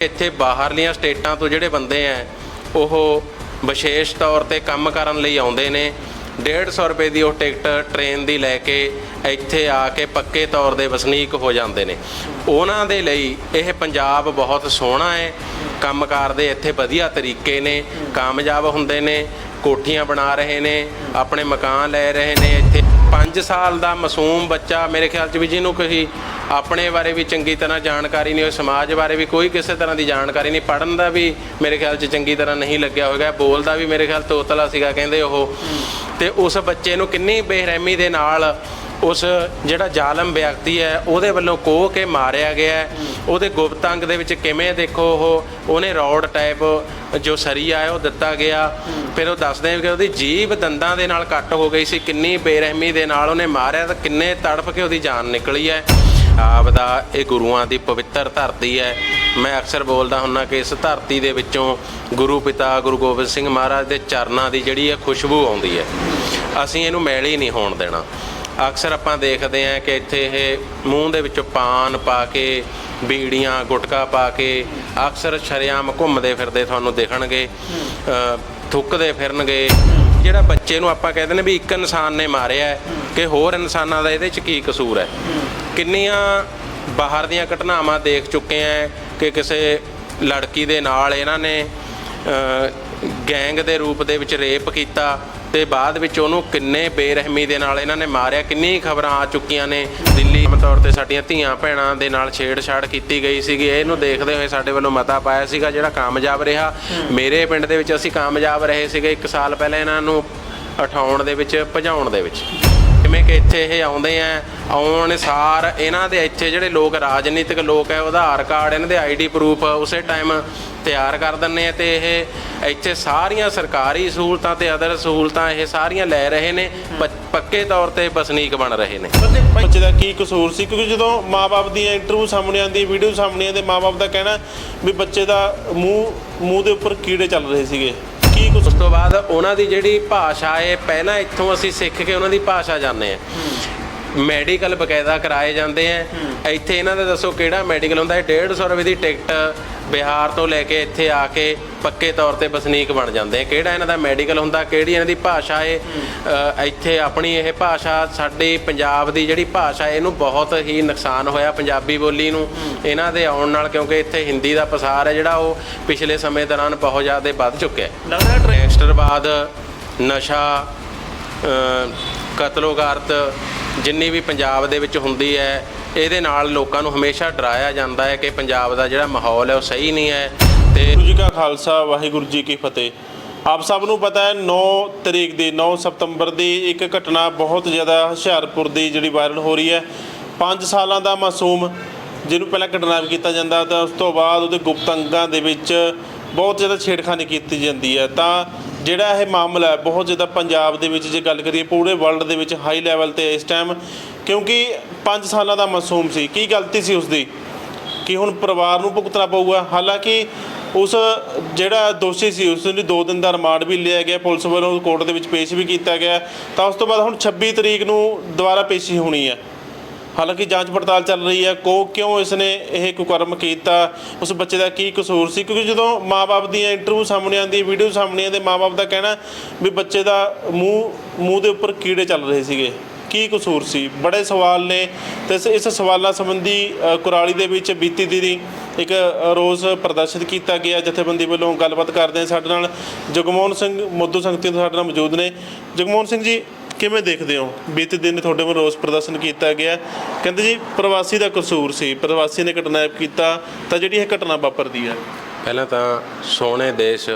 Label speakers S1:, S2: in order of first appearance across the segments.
S1: ਇੱਥੇ ਬਾਹਰਲੀਆਂ ਸਟੇਟਾਂ ਤੋਂ ਜਿਹੜੇ ਬੰਦੇ ਆ ਉਹ ਵਿਸ਼ੇਸ਼ ਤੌਰ ਤੇ ਕੰਮ ਕਰਨ ਲਈ ਆਉਂਦੇ ਨੇ। 150 ਰੁਪਏ ਦੀ ਉਹ ਟਿਕਟ ਟ੍ਰੇਨ ਦੀ ਲੈ ਕੇ ਇੱਥੇ ਆ ਕੇ ਪੱਕੇ ਤੌਰ ਦੇ ਵਸਨੀਕ ਹੋ ਜਾਂਦੇ ਨੇ। ਉਹਨਾਂ ਦੇ ਲਈ ਇਹ ਪੰਜਾਬ ਬਹੁਤ ਸੋਹਣਾ ਹੈ ਕੰਮਕਾਰ ਦੇ ਇੱਥੇ ਵਧੀਆ ਤਰੀਕੇ ਨੇ, ਕਾਮਯਾਬ ਹੁੰਦੇ ਨੇ, ਕੋਠੀਆਂ ਬਣਾ ਰਹੇ ਨੇ, ਆਪਣੇ ਮਕਾਨ ਲੈ ਰਹੇ ਨੇ, ਇੱਥੇ 5 ਸਾਲ ਦਾ ਮਾਸੂਮ ਬੱਚਾ ਮੇਰੇ ਖਿਆਲ ਚ ਵੀ ਜਿਹਨੂੰ ਕੋਈ ਆਪਣੇ ਬਾਰੇ ਵੀ ਚੰਗੀ ਤਰ੍ਹਾਂ ਜਾਣਕਾਰੀ ਨਹੀਂ ਹੋਈ, ਸਮਾਜ ਬਾਰੇ ਵੀ ਕੋਈ ਕਿਸੇ ਤਰ੍ਹਾਂ ਦੀ ਜਾਣਕਾਰੀ ਨਹੀਂ ਪੜਨ ਦਾ ਵੀ ਮੇਰੇ ਖਿਆਲ ਚ ਚੰਗੀ ਤਰ੍ਹਾਂ ਨਹੀਂ ਲੱਗਿਆ ਹੋਵੇਗਾ ਬੋਲਦਾ ਵੀ ਮੇਰੇ ਖਿਆਲ ਤੋਤਲਾ ਸੀਗਾ ਕਹਿੰਦੇ ਉਹ। ਤੇ ਉਸ ਬੱਚੇ ਨੂੰ ਕਿੰਨੀ ਬੇਰਹਿਮੀ ਦੇ ਨਾਲ ਉਸ ਜਿਹੜਾ ਜ਼ਾਲਮ ਵਿਅਕਤੀ ਹੈ, ਉਹਦੇ ਵੱਲੋਂ ਕੋਹ ਕੇ ਮਾਰਿਆ ਗਿਆ ਹੈ। ਉਹਦੇ ਗੁਪਤ ਅੰਗ ਦੇ ਵਿੱਚ ਕਿਵੇਂ ਦੇਖੋ ਉਹ? ਉਹਨੇ ਰੌਡ ਟਾਈਪ ਜੋ ਸਰੀਆ ਹੈ, ਉਹ ਦਿੱਤਾ ਗਿਆ। ਫਿਰ ਉਹ ਦੱਸਦੇ ਕਿ ਉਹਦੀ ਜੀਭ ਦੰਦਾਂ ਦੇ ਨਾਲ ਕੱਟ ਹੋ ਗਈ ਸੀ, ਕਿੰਨੀ ਬੇਰਹਿਮੀ ਦੇ ਨਾਲ ਉਹਨੇ ਮਾਰਿਆ ਤਾਂ ਕਿੰਨੇ ਤੜਫ ਕੇ ਉਹਦੀ ਜਾਨ ਨਿਕਲੀ ਹੈ। ਆਪ ਦਾ ਇਹ ਗੁਰੂਆਂ ਦੀ ਪਵਿੱਤਰ ਧਰਤੀ ਹੈ। ਮੈਂ ਅਕਸਰ ਬੋਲਦਾ ਹੁੰਨਾ ਕਿ ਇਸ ਧਰਤੀ ਦੇ ਵਿੱਚੋਂ ਗੁਰੂ ਪਿਤਾ ਗੁਰੂ ਗੋਬਿੰਦ ਸਿੰਘ ਮਹਾਰਾਜ ਦੇ ਚਰਨਾਂ ਦੀ ਜਿਹੜੀ ਹੈ ਖੁਸ਼ਬੂ ਆਉਂਦੀ ਹੈ, ਅਸੀਂ ਇਹਨੂੰ ਮੈਲੀ ਨਹੀਂ ਹੋਣ ਦੇਣਾ। ਅਕਸਰ ਆਪਾਂ ਦੇਖਦੇ ਹਾਂ ਕਿ ਇੱਥੇ ਇਹ ਮੂੰਹ ਦੇ ਵਿੱਚੋਂ ਪਾਨ ਪਾ ਕੇ, ਬੀੜੀਆਂ, ਗੁਟਕਾ ਪਾ ਕੇ ਅਕਸਰ ਸ਼ਰੇਆਮ ਘੁੰਮਦੇ ਫਿਰਦੇ ਤੁਹਾਨੂੰ ਦਿਖਣਗੇ ਥੁੱਕਦੇ ਫਿਰਨਗੇ। ਜਿਹੜਾ ਬੱਚੇ ਨੂੰ ਆਪਾਂ ਕਹਿੰਦੇ ਨੇ ਵੀ ਇੱਕ ਇਨਸਾਨ ਨੇ ਮਾਰਿਆ ਕਿ ਹੋਰ ਇਨਸਾਨਾਂ ਦਾ ਇਹਦੇ 'ਚ ਕੀ ਕਸੂਰ ਹੈ? ਕਿੰਨੀਆਂ ਬਾਹਰ ਦੀਆਂ ਘਟਨਾਵਾਂ ਦੇਖ ਚੁੱਕੇ ਆ ਕਿ ਕਿਸੇ ਲੜਕੀ ਦੇ ਨਾਲ ਇਹਨਾਂ ਨੇ ਗੈਂਗ ਦੇ ਰੂਪ ਦੇ ਵਿੱਚ ਰੇਪ ਕੀਤਾ ਤੇ ਬਾਅਦ ਵਿੱਚ ਉਹਨੂੰ ਕਿੰਨੇ ਬੇਰਹਿਮੀ ਦੇ ਨਾਲ ਇਹਨਾਂ ਨੇ ਮਾਰਿਆ ਕਿੰਨੀ ਖਬਰਾਂ ਆ ਚੁੱਕੀਆਂ ਨੇ। ਦਿੱਲੀ ਆਮ ਤੌਰ ਤੇ ਸਾਡੀਆਂ ਧੀਆਂ ਭੈਣਾਂ ਦੇ ਨਾਲ ਛੇੜਛਾੜ ਕੀਤੀ ਗਈ ਸੀਗੀ। ਇਹਨੂੰ ਦੇਖਦੇ ਹੋਏ ਸਾਡੇ ਵੱਲੋਂ ਮਤਾ ਪਾਇਆ ਸੀਗਾ, ਜਿਹੜਾ ਕਾਮਯਾਬ ਰਿਹਾ। ਮੇਰੇ ਪਿੰਡ ਦੇ ਵਿੱਚ ਅਸੀਂ ਕਾਮਯਾਬ ਰਹੇ ਸੀਗੇ 1 ਸਾਲ ਪਹਿਲਾਂ ਇਹਨਾਂ ਨੂੰ ਉਠਾਉਣ ਦੇ ਵਿੱਚ, ਭਜਾਉਣ ਦੇ ਵਿੱਚ। ਜਿਵੇਂ ਕਿ ਇੱਥੇ ਇਹ ਆਉਂਦੇ ਆ ਆਉਣ ਸਾਰ ਇਹਨਾਂ ਦੇ ਇੱਥੇ ਜਿਹੜੇ ਲੋਕ ਰਾਜਨੀਤਿਕ ਲੋਕ ਹੈ ਆਧਾਰ ਕਾਰਡ ਇਹਨਾਂ ਦੇ ਆਈਡੀ ਪ੍ਰੂਫ ਉਸੇ ਟਾਈਮ ਤਿਆਰ ਕਰ ਦਿੰਨੇ ਆ ਤੇ ਇਹ ਇੱਥੇ ਸਾਰੀਆਂ ਸਰਕਾਰੀ ਸਹੂਲਤਾਂ ਤੇ ਅਦਰ ਸਹੂਲਤਾਂ ਇਹ ਸਾਰੀਆਂ ਲੈ ਰਹੇ ਨੇ ਪੱਕੇ ਤੌਰ ਤੇ ਵਸਨੀਕ ਬਣ ਰਹੇ ਨੇ।
S2: ਬੱਚੇ ਦਾ ਕੀ ਕਸੂਰ ਸੀ? ਕਿਉਂਕਿ ਜਦੋਂ ਮਾਪੇ ਦੀਆਂ ਇੰਟਰਵਿਊ ਸਾਹਮਣੇ ਆਉਂਦੀ ਵੀਡੀਓ ਸਾਹਮਣੇ ਆਉਂਦੇ ਮਾਪੇ ਦਾ ਕਹਿਣਾ ਵੀ ਬੱਚੇ ਦਾ ਮੂੰਹ ਮੂੰਹ ਦੇ ਉੱਪਰ ਕੀੜੇ ਚੱਲ ਰਹੇ ਸੀਗੇ। ਕੀ ਕੁਛ
S1: ਉਸ ਤੋਂ ਬਾਅਦ ਉਹਨਾਂ ਦੀ ਜਿਹੜੀ ਭਾਸ਼ਾ ਹੈ ਪਹਿਲਾਂ ਇੱਥੋਂ ਅਸੀਂ ਸਿੱਖ ਕੇ ਉਹਨਾਂ ਦੀ ਭਾਸ਼ਾ ਜਾਣਦੇ ਆ ਮੈਡੀਕਲ ਬਕਾਇਦਾ ਕਰਾਏ ਜਾਂਦੇ ਆ। ਇੱਥੇ ਇਹਨਾਂ ਦਾ ਦੱਸੋ ਕਿਹੜਾ ਮੈਡੀਕਲ ਹੁੰਦਾ ਹੈ? 150 ਰੁਪਏ ਦੀ ਟਿਕਟ ਬਿਹਾਰ ਤੋਂ ਲੈ ਕੇ ਇੱਥੇ ਆ ਕੇ ਪੱਕੇ ਤੌਰ ਤੇ ਵਸਨੀਕ ਬਣ ਜਾਂਦੇ ਆ। ਕਿਹੜਾ ਇਹਨਾਂ ਦਾ ਮੈਡੀਕਲ ਹੁੰਦਾ ਕਿਹੜੀ ਇਹਨਾਂ ਦੀ ਭਾਸ਼ਾ ਅ, ਇੱਥੇ ਆਪਣੀ ਇਹ ਭਾਸ਼ਾ ਸਾਡੀ ਪੰਜਾਬ ਦੀ ਜਿਹੜੀ ਭਾਸ਼ਾ ਹੈ, ਇਹਨੂੰ ਬਹੁਤ ਹੀ ਨੁਕਸਾਨ ਹੋਇਆ ਪੰਜਾਬੀ ਬੋਲੀ ਨੂੰ। ਇਹਨਾਂ ਦੇ ਆਉਣ ਨਾਲ ਕਿਉਂਕਿ ਇੱਥੇ ਹਿੰਦੀ ਦਾ ਪਸਾਰ ਹੈ ਜਿਹੜਾ ਉਹ ਪਿਛਲੇ ਸਮੇਂ ਦੌਰਾਨ ਬਹੁਤ ਜ਼ਿਆਦਾ ਵੱਧ ਚੁੱਕਿਆ ਹੈ।
S2: ਲੱਗਦਾ ਹੈ
S1: ਗੈਂਗਸਟਰਵਾਦ ਨਸ਼ਾ ਅ, ਕਤਲੋਗਾਰਤ ਜਿੰਨੀ ਵੀ ਪੰਜਾਬ ਦੇ ਵਿੱਚ ਹੁੰਦੀ ਹੈ ਇਹਦੇ ਨਾਲ ਲੋਕਾਂ ਨੂੰ ਹਮੇਸ਼ਾ ਡਰਾਇਆ ਜਾਂਦਾ ਹੈ ਕਿ ਪੰਜਾਬ ਦਾ ਜਿਹੜਾ ਮਾਹੌਲ ਹੈ ਉਹ ਸਹੀ ਨਹੀਂ ਹੈ ਤੇ
S2: ਗੁਰੂ ਜੀ ਕਾ ਖਾਲਸਾ, ਵਾਹਿਗੁਰੂ ਜੀ ਕੀ ਫਤਿਹ। ਆਪ ਸਭ ਨੂੰ ਪਤਾ ਹੈ 9 ਤਰੀਕ ਦੀ 9 ਸਤੰਬਰ ਦੀ ਇੱਕ ਘਟਨਾ ਬਹੁਤ ਜ਼ਿਆਦਾ ਹੁਸ਼ਿਆਰਪੁਰ ਦੀ ਜਿਹੜੀ ਵਾਇਰਲ ਹੋ ਰਹੀ ਹੈ। 5 ਸਾਲਾਂ ਦਾ ਮਾਸੂਮ ਜਿਹਨੂੰ ਪਹਿਲਾਂ ਕਿਡਨੈਪ ਕੀਤਾ ਜਾਂਦਾ, ਤਾਂ ਉਸ ਤੋਂ ਬਾਅਦ ਉਹਦੇ ਗੁਪਤ ਅੰਗਾਂ ਦੇ ਵਿੱਚ ਬਹੁਤ ਜ਼ਿਆਦਾ ਛੇੜਖਾਨੀ ਕੀਤੀ ਜਾਂਦੀ ਹੈ। ਤਾਂ ਜਿਹੜਾ ਇਹ ਮਾਮਲਾ ਹੈ, ਬਹੁਤ ਜ਼ਿਆਦਾ ਪੰਜਾਬ ਦੇ ਵਿੱਚ ਜੇ ਗੱਲ ਕਰੀਏ, ਪੂਰੇ ਵਰਲਡ ਦੇ ਵਿੱਚ ਹਾਈ ਲੈਵਲ ਤੇ ਇਸ ਟਾਈਮ ਕਿਉਂਕਿ 5 ਸਾਲਾਂ ਦਾ ਮਾਸੂਮ ਸੀ। ਕੀ ਗਲਤੀ ਸੀ ਉਸਦੀ? ਕਿ ਹੁਣ ਪਰਿਵਾਰ ਨੂੰ ਭੁਗਤਣਾ ਪਊਗਾ? ਹਾਲਾਂਕਿ ਉਸ ਜਿਹੜਾ ਦੋਸ਼ੀ ਸੀ ਉਸ ਨੂੰ 2 ਦਿਨ ਦਾ ਰਿਮਾਂਡ ਵੀ ਲਿਆ ਗਿਆ। ਪੁਲਿਸ ਵੱਲੋਂ ਕੋਰਟ ਦੇ ਵਿੱਚ ਪੇਸ਼ ਵੀ ਕੀਤਾ ਗਿਆ। ਤਾਂ ਉਸ ਤੋਂ ਬਾਅਦ ਹੁਣ 26 ਤਰੀਕ ਨੂੰ ਦੁਬਾਰਾ ਪੇਸ਼ੀ ਹੋਣੀ ਹੈ। ਹਾਲਾਂਕਿ ਜਾਂਚ ਪੜਤਾਲ ਚੱਲ ਰਹੀ ਹੈ। ਕੋ ਕਿਉਂ ਇਸਨੇ ਇਹ ਕੁਕਰਮ ਕੀਤਾ? ਉਸ ਬੱਚੇ ਦਾ ਕੀ ਕਸੂਰ ਸੀ? ਕਿਉਂਕਿ ਜਦੋਂ ਮਾਪੇ ਦੀਆਂ ਇੰਟਰਵਿਊ ਸਾਹਮਣੇ ਆਉਂਦੀ ਵੀਡੀਓ ਸਾਹਮਣੇ ਆਉਂਦੇ ਮਾਪੇ ਦਾ ਕਹਿਣਾ ਵੀ ਬੱਚੇ ਦਾ ਮੂੰਹ ਮੂੰਹ ਦੇ ਉੱਪਰ ਕੀੜੇ ਚੱਲ ਰਹੇ ਸੀਗੇ। ਕੀ ਕਸੂਰ ਸੀ? ਬੜੇ ਸਵਾਲ ਨੇ ਤੇ ਇਸ- ਇਸ ਸਵਾਲਾਂ ਸੰਬੰਧੀ ਅ, ਕੁਰਾਲੀ ਦੇ ਵਿੱਚ ਬੀਤੀ ਦਿਨੀ ਇੱਕ ਅ, ਰੋਸ ਪ੍ਰਦਰਸ਼ਿਤ ਕੀਤਾ ਗਿਆ। ਜਥੇਬੰਦੀ ਵੱਲੋਂ ਗੱਲਬਾਤ ਕਰਦੇ ਹਾਂ ਸਾਡੇ ਨਾਲ ਜਗਮੋਹਨ ਸਿੰਘ ਮੋਦੂ ਸੰਗਤੀ ਤੋਂ ਸਾਡੇ ਨਾਲ ਮੌਜੂਦ ਨੇ। ਜਗਮੋਹਨ ਸਿੰਘ ਜੀ ਕਿਵੇਂ ਦੇਖਦੇ ਹੋ? ਬੀਤੇ ਦਿਨ ਤੁਹਾਡੇ ਵੱਲੋਂ ਰੋਸ ਪ੍ਰਦਰਸ਼ਨ ਕੀਤਾ ਗਿਆ। ਕਹਿੰਦੇ ਜੀ ਪ੍ਰਵਾਸੀ ਦਾ ਕਸੂਰ ਸੀ। ਪ੍ਰਵਾਸੀ ਨੇ ਕਿਡਨੈਪ ਕੀਤਾ ਤਾਂ ਜਿਹੜੀ ਇਹ ਘਟਨਾ ਵਾਪਰਦੀ ਹੈ
S1: ਪਹਿਲਾਂ ਤਾਂ ਸੋਹਣੇ ਦੇਸ਼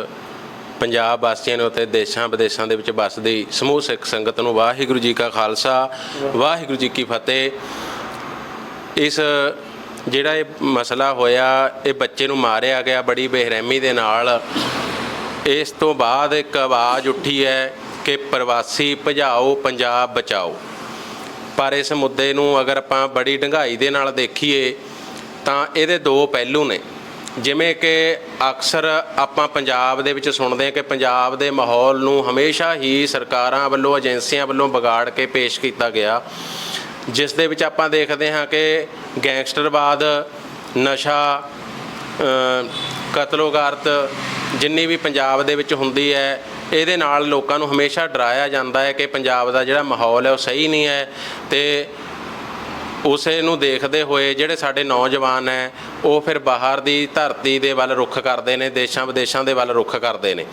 S1: ਪੰਜਾਬ ਵਾਸੀਆਂ ਨੂੰ ਅਤੇ ਦੇਸ਼ਾਂ ਵਿਦੇਸ਼ਾਂ ਦੇ ਵਿੱਚ ਵੱਸਦੀ ਸਮੂਹ ਸਿੱਖ ਸੰਗਤ ਨੂੰ ਵਾਹਿਗੁਰੂ ਜੀ ਕਾ ਖਾਲਸਾ, ਵਾਹਿਗੁਰੂ ਜੀ ਕੀ ਫਤਿਹ। ਇਸ ਜਿਹੜਾ ਇਹ ਮਸਲਾ ਹੋਇਆ, ਇਹ ਬੱਚੇ ਨੂੰ ਮਾਰਿਆ ਗਿਆ ਬੜੀ ਬੇਰਹਿਮੀ ਦੇ ਨਾਲ। ਇਸ ਤੋਂ ਬਾਅਦ ਇੱਕ ਆਵਾਜ਼ ਉੱਠੀ ਹੈ ਕਿ ਪ੍ਰਵਾਸੀ ਭਜਾਓ, ਪੰਜਾਬ ਬਚਾਓ। ਪਰ ਇਸ ਮੁੱਦੇ ਨੂੰ ਅਗਰ ਆਪਾਂ ਬੜੀ ਡੰਗਾਈ ਦੇ ਨਾਲ ਦੇਖੀਏ, ਤਾਂ ਇਹਦੇ ਦੋ ਪਹਿਲੂ ਨੇ। ਜਿਵੇਂ ਕਿ ਅਕਸਰ ਆਪਾਂ ਪੰਜਾਬ ਦੇ ਵਿੱਚ ਸੁਣਦੇ ਹਾਂ ਕਿ ਪੰਜਾਬ ਦੇ ਮਾਹੌਲ ਨੂੰ ਹਮੇਸ਼ਾ ਹੀ ਸਰਕਾਰਾਂ ਵੱਲੋਂ ਏਜੰਸੀਆਂ ਵੱਲੋਂ ਵਿਗਾੜ ਕੇ ਪੇਸ਼ ਕੀਤਾ ਗਿਆ। ਜਿਸ ਦੇ ਵਿੱਚ ਆਪਾਂ ਦੇਖਦੇ ਹਾਂ ਕਿ ਗੈਂਗਸਟਰਵਾਦ ਨਸ਼ਾ ਅ, ਕਤਲੋਗਾਰਤ ਜਿੰਨੀ ਵੀ ਪੰਜਾਬ ਦੇ ਵਿੱਚ ਹੁੰਦੀ ਹੈ ਇਹਦੇ ਨਾਲ ਲੋਕਾਂ ਨੂੰ ਹਮੇਸ਼ਾ ਡਰਾਇਆ ਜਾਂਦਾ ਹੈ ਕਿ ਪੰਜਾਬ ਦਾ ਜਿਹੜਾ ਮਾਹੌਲ ਹੈ ਉਹ ਸਹੀ ਨਹੀਂ ਹੈ ਤੇ ਉਸੇ ਨੂੰ ਦੇਖਦੇ ਹੋਏ ਜਿਹੜੇ ਸਾਡੇ ਨੌਜਵਾਨ ਹੈ, ਉਹ ਫਿਰ ਬਾਹਰ ਦੀ ਧਰਤੀ ਦੇ ਵੱਲ ਰੁੱਖ ਕਰਦੇ ਨੇ, ਦੇਸ਼ਾਂ ਵਿਦੇਸ਼ਾਂ ਦੇ ਵੱਲ ਰੁੱਖ ਕਰਦੇ ਨੇ।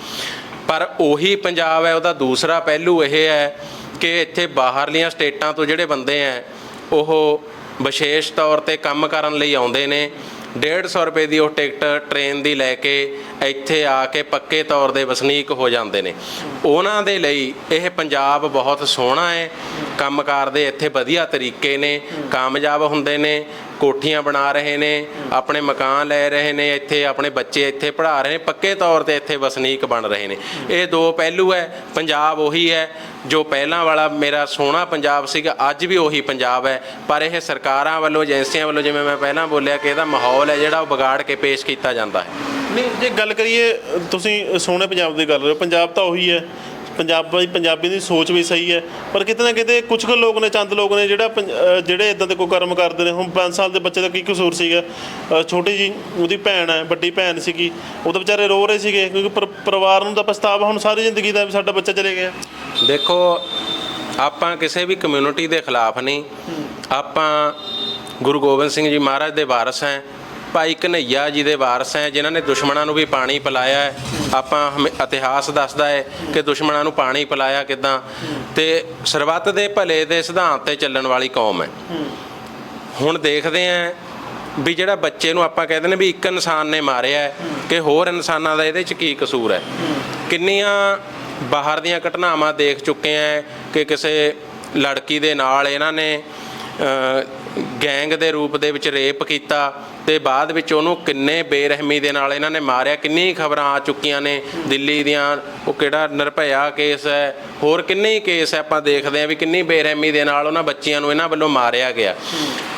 S1: ਪਰ ਉਹੀ ਪੰਜਾਬ ਹੈ, ਉਹਦਾ ਦੂਸਰਾ ਪਹਿਲੂ ਇਹ ਹੈ ਕਿ ਇੱਥੇ ਬਾਹਰਲੀਆਂ ਸਟੇਟਾਂ ਤੋਂ ਜਿਹੜੇ ਬੰਦੇ ਹੈ, ਉਹ ਵਿਸ਼ੇਸ਼ ਤੌਰ ਤੇ ਕੰਮ ਕਰਨ ਲਈ ਆਉਂਦੇ ਨੇ। 150 ਰੁਪਏ ਦੀ ਉਹ ਟਿਕਟ ਟ੍ਰੇਨ ਦੀ ਲੈ ਕੇ ਇੱਥੇ ਆ ਕੇ ਪੱਕੇ ਤੌਰ ਦੇ ਵਸਨੀਕ ਹੋ ਜਾਂਦੇ ਨੇ। ਉਹਨਾਂ ਦੇ ਲਈ ਇਹ ਪੰਜਾਬ ਬਹੁਤ ਸੋਹਣਾ ਹੈ। ਕੰਮਕਾਰ ਦੇ ਇੱਥੇ ਵਧੀਆ ਤਰੀਕੇ ਨੇ, ਕਾਮਯਾਬ ਹੁੰਦੇ ਨੇ। ਕੋਠੀਆਂ ਬਣਾ ਰਹੇ ਨੇ, ਆਪਣੇ ਮਕਾਨ ਲੈ ਰਹੇ ਨੇ, ਇੱਥੇ ਆਪਣੇ ਬੱਚੇ ਇੱਥੇ ਪੜ੍ਹਾ ਰਹੇ ਨੇ, ਪੱਕੇ ਤੌਰ ਤੇ ਇੱਥੇ ਵਸਨੀਕ ਬਣ ਰਹੇ ਨੇ। ਇਹ ਦੋ ਪਹਿਲੂ ਹੈ, ਪੰਜਾਬ ਉਹੀ ਹੈ, ਜੋ ਪਹਿਲਾਂ ਵਾਲਾ ਮੇਰਾ ਸੋਹਣਾ ਪੰਜਾਬ ਸੀਗਾ, ਅੱਜ ਵੀ ਉਹੀ ਪੰਜਾਬ ਹੈ। ਪਰ ਇਹ ਸਰਕਾਰਾਂ ਵੱਲੋਂ, ਏਜੰਸੀਆਂ ਵੱਲੋਂ, ਜਿਵੇਂ ਮੈਂ ਪਹਿਲਾਂ ਬੋਲਿਆ ਕਿ ਇਹਦਾ ਮਾਹੌਲ ਹੈ ਜਿਹੜਾ ਉਹ ਵਿਗਾੜ ਕੇ ਪੇਸ਼ ਕੀਤਾ ਜਾਂਦਾ ਹੈ।
S2: ਨਹੀਂ, ਜੇ ਗੱਲ ਕਰੀਏ, ਤੁਸੀਂ ਸੋਹਣੇ ਪੰਜਾਬ ਦੀ ਗੱਲ ਰਹੇ ਹੋ, ਪੰਜਾਬ ਤਾਂ ਉਹੀ ਹੈ ਪੰਜਾਬੀ ਪੰਜਾਬੀ ਦੀ ਸੋਚ ਵੀ ਸਹੀ ਹੈ, ਪਰ ਕਿਤੇ ਨਾ ਕਿਤੇ ਕੁਝ ਕੁ ਲੋਕ ਨੇ, ਚੰਦ ਲੋਕ ਨੇ ਜਿਹੜਾ ਪੰਜ- ਅਹ ਜਿਹੜੇ ਇਦਾਂ ਦੇ ਕੋਈ ਕਰਮ ਕਰਦੇ ਨੇ। ਹੁਣ 5 ਸਾਲ ਦੇ ਬੱਚੇ ਦਾ ਕੀ ਕਸੂਰ ਸੀਗਾ? ਅਹ ਛੋਟੀ ਜੀ ਉਹਦੀ ਭੈਣ ਹੈ, ਵੱਡੀ ਭੈਣ ਸੀਗੀ। ਉਹ ਤਾਂ ਵਿਚਾਰੇ ਰੋ ਰਹੇ ਸੀਗੇ, ਕਿਉਂਕਿ ਪਰ- ਪਰਿਵਾਰ ਨੂੰ ਤਾਂ ਪਛਤਾਵਾ ਹੁਣ ਸਾਰੀ ਜ਼ਿੰਦਗੀ ਦਾ ਵੀ ਸਾਡਾ ਬੱਚਾ ਚਲੇ ਗਿਆ।
S1: ਦੇਖੋ, ਆਪਾਂ ਕਿਸੇ ਵੀ ਕਮਿਊਨਿਟੀ ਦੇ ਖਿਲਾਫ ਨਹੀਂ। ਆਪਾਂ ਗੁਰੂ ਗੋਬਿੰਦ ਸਿੰਘ ਜੀ ਮਹਾਰਾਜ ਦੇ ਵਾਰਸ ਹੈ, ਭਾਈ ਕਨਈਆ ਜੀ ਦੇ ਵਾਰਸ ਹੈ, ਜਿਨ੍ਹਾਂ ਨੇ ਦੁਸ਼ਮਣਾਂ ਨੂੰ ਵੀ ਪਾਣੀ ਪਿਲਾਇਆ ਹੈ। ਆਪਾਂ ਹਮੇ- ਇਤਿਹਾਸ ਦੱਸਦਾ ਹੈ ਕਿ ਦੁਸ਼ਮਣਾਂ ਨੂੰ ਪਾਣੀ ਪਿਲਾਇਆ ਕਿਦਾਂ ਤੇ ਸਰਬੱਤ ਦੇ ਭਲੇ ਦੇ ਸਿਧਾਂਤ ਤੇ ਚੱਲਣ ਵਾਲੀ ਕੌਮ ਹੈ। ਹੁਣ ਦੇਖਦੇ ਆਂ ਵੀ ਜਿਹੜਾ ਬੱਚੇ ਨੂੰ ਆਪਾਂ ਕਹਿੰਦੇ ਨੇ ਵੀ ਇੱਕ ਇਨਸਾਨ ਨੇ ਮਾਰਿਆ ਕਿ ਹੋਰ ਇਨਸਾਨਾਂ ਦਾ ਇਹਦੇ 'ਚ ਕੀ ਕਸੂਰ ਹੈ। ਕਿੰਨੀਆਂ ਬਾਹਰ ਦੀਆਂ ਘਟਨਾਵਾਂ ਦੇਖ ਚੁੱਕੇ ਆਂ ਕਿ ਕਿਸੇ ਲੜਕੀ ਦੇ ਨਾਲ ਇਹਨਾਂ ਨੇ ਗੈਂਗ ਦੇ ਰੂਪ ਦੇ ਵਿੱਚ ਰੇਪ ਕੀਤਾ ਤੇ ਬਾਅਦ ਵਿੱਚ ਉਹਨੂੰ ਕਿੰਨੇ ਬੇਰਹਿਮੀ ਦੇ ਨਾਲ ਇਹਨਾਂ ਨੇ ਮਾਰਿਆ, ਕਿੰਨੀ ਖਬਰਾਂ ਆ ਚੁੱਕੀਆਂ ਨੇ ਦਿੱਲੀ ਦੀਆਂ, ਉਹ ਕਿਹੜਾ ਨਿਰਭਇਆ ਕੇਸ ਹੈ, ਹੋਰ ਕਿੰਨੇ ਹੀ ਕੇਸ ਹੈ, ਆਪਾਂ ਦੇਖਦੇ ਆ ਵੀ ਕਿੰਨੀ ਬੇਰਹਿਮੀ ਦੇ ਨਾਲ ਉਹਨਾਂ ਬੱਚਿਆਂ ਨੂੰ ਇਹਨਾਂ ਵੱਲੋਂ ਮਾਰਿਆ ਗਿਆ।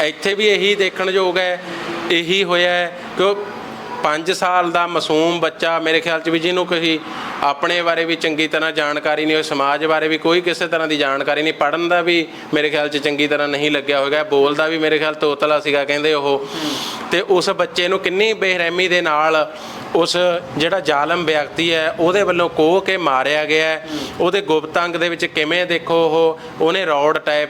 S1: ਇੱਥੇ ਵੀ ਇਹੀ ਦੇਖਣਯੋਗ ਹੈ, ਇਹੀ ਹੋਇਆ ਕਿ ਉਹ 5 ਸਾਲ ਦਾ ਮਾਸੂਮ ਬੱਚਾ ਮੇਰੇ ਖਿਆਲ ਚ ਵੀ ਜਿਹਨੂੰ ਕੋਈ ਆਪਣੇ ਬਾਰੇ ਵੀ ਚੰਗੀ ਤਰ੍ਹਾਂ ਜਾਣਕਾਰੀ ਨਹੀਂ ਹੋਈ ਸਮਾਜ ਬਾਰੇ ਵੀ ਕੋਈ ਕਿਸੇ ਤਰ੍ਹਾਂ ਦੀ ਜਾਣਕਾਰੀ ਨਹੀਂ। ਪੜਨ ਦਾ ਵੀ ਮੇਰੇ ਖਿਆਲ ਚ ਚੰਗੀ ਤਰ੍ਹਾਂ ਨਹੀਂ ਲੱਗਿਆ ਹੋਵੇਗਾ ਬੋਲਦਾ ਵੀ ਮੇਰੇ ਖਿਆਲ ਤੋਤਲਾ ਸੀਗਾ ਕਹਿੰਦੇ ਉਹ। ਤੇ ਉਸ ਬੱਚੇ ਨੂੰ ਕਿੰਨੀ ਬੇਰਹਿਮੀ ਦੇ ਨਾਲ ਉਸ ਜਿਹੜਾ ਜ਼ਾਲਮ ਵਿਅਕਤੀ ਹੈ, ਉਹਦੇ ਵੱਲੋਂ ਕੋਹ ਕੇ ਮਾਰਿਆ ਗਿਆ ਹੈ। ਉਹਦੇ ਗੁਪਤ ਅੰਗ ਦੇ ਵਿੱਚ ਕਿਵੇਂ ਦੇਖੋ ਉਹ, ਉਹਨੇ ਰੌਡ ਟਾਈਪ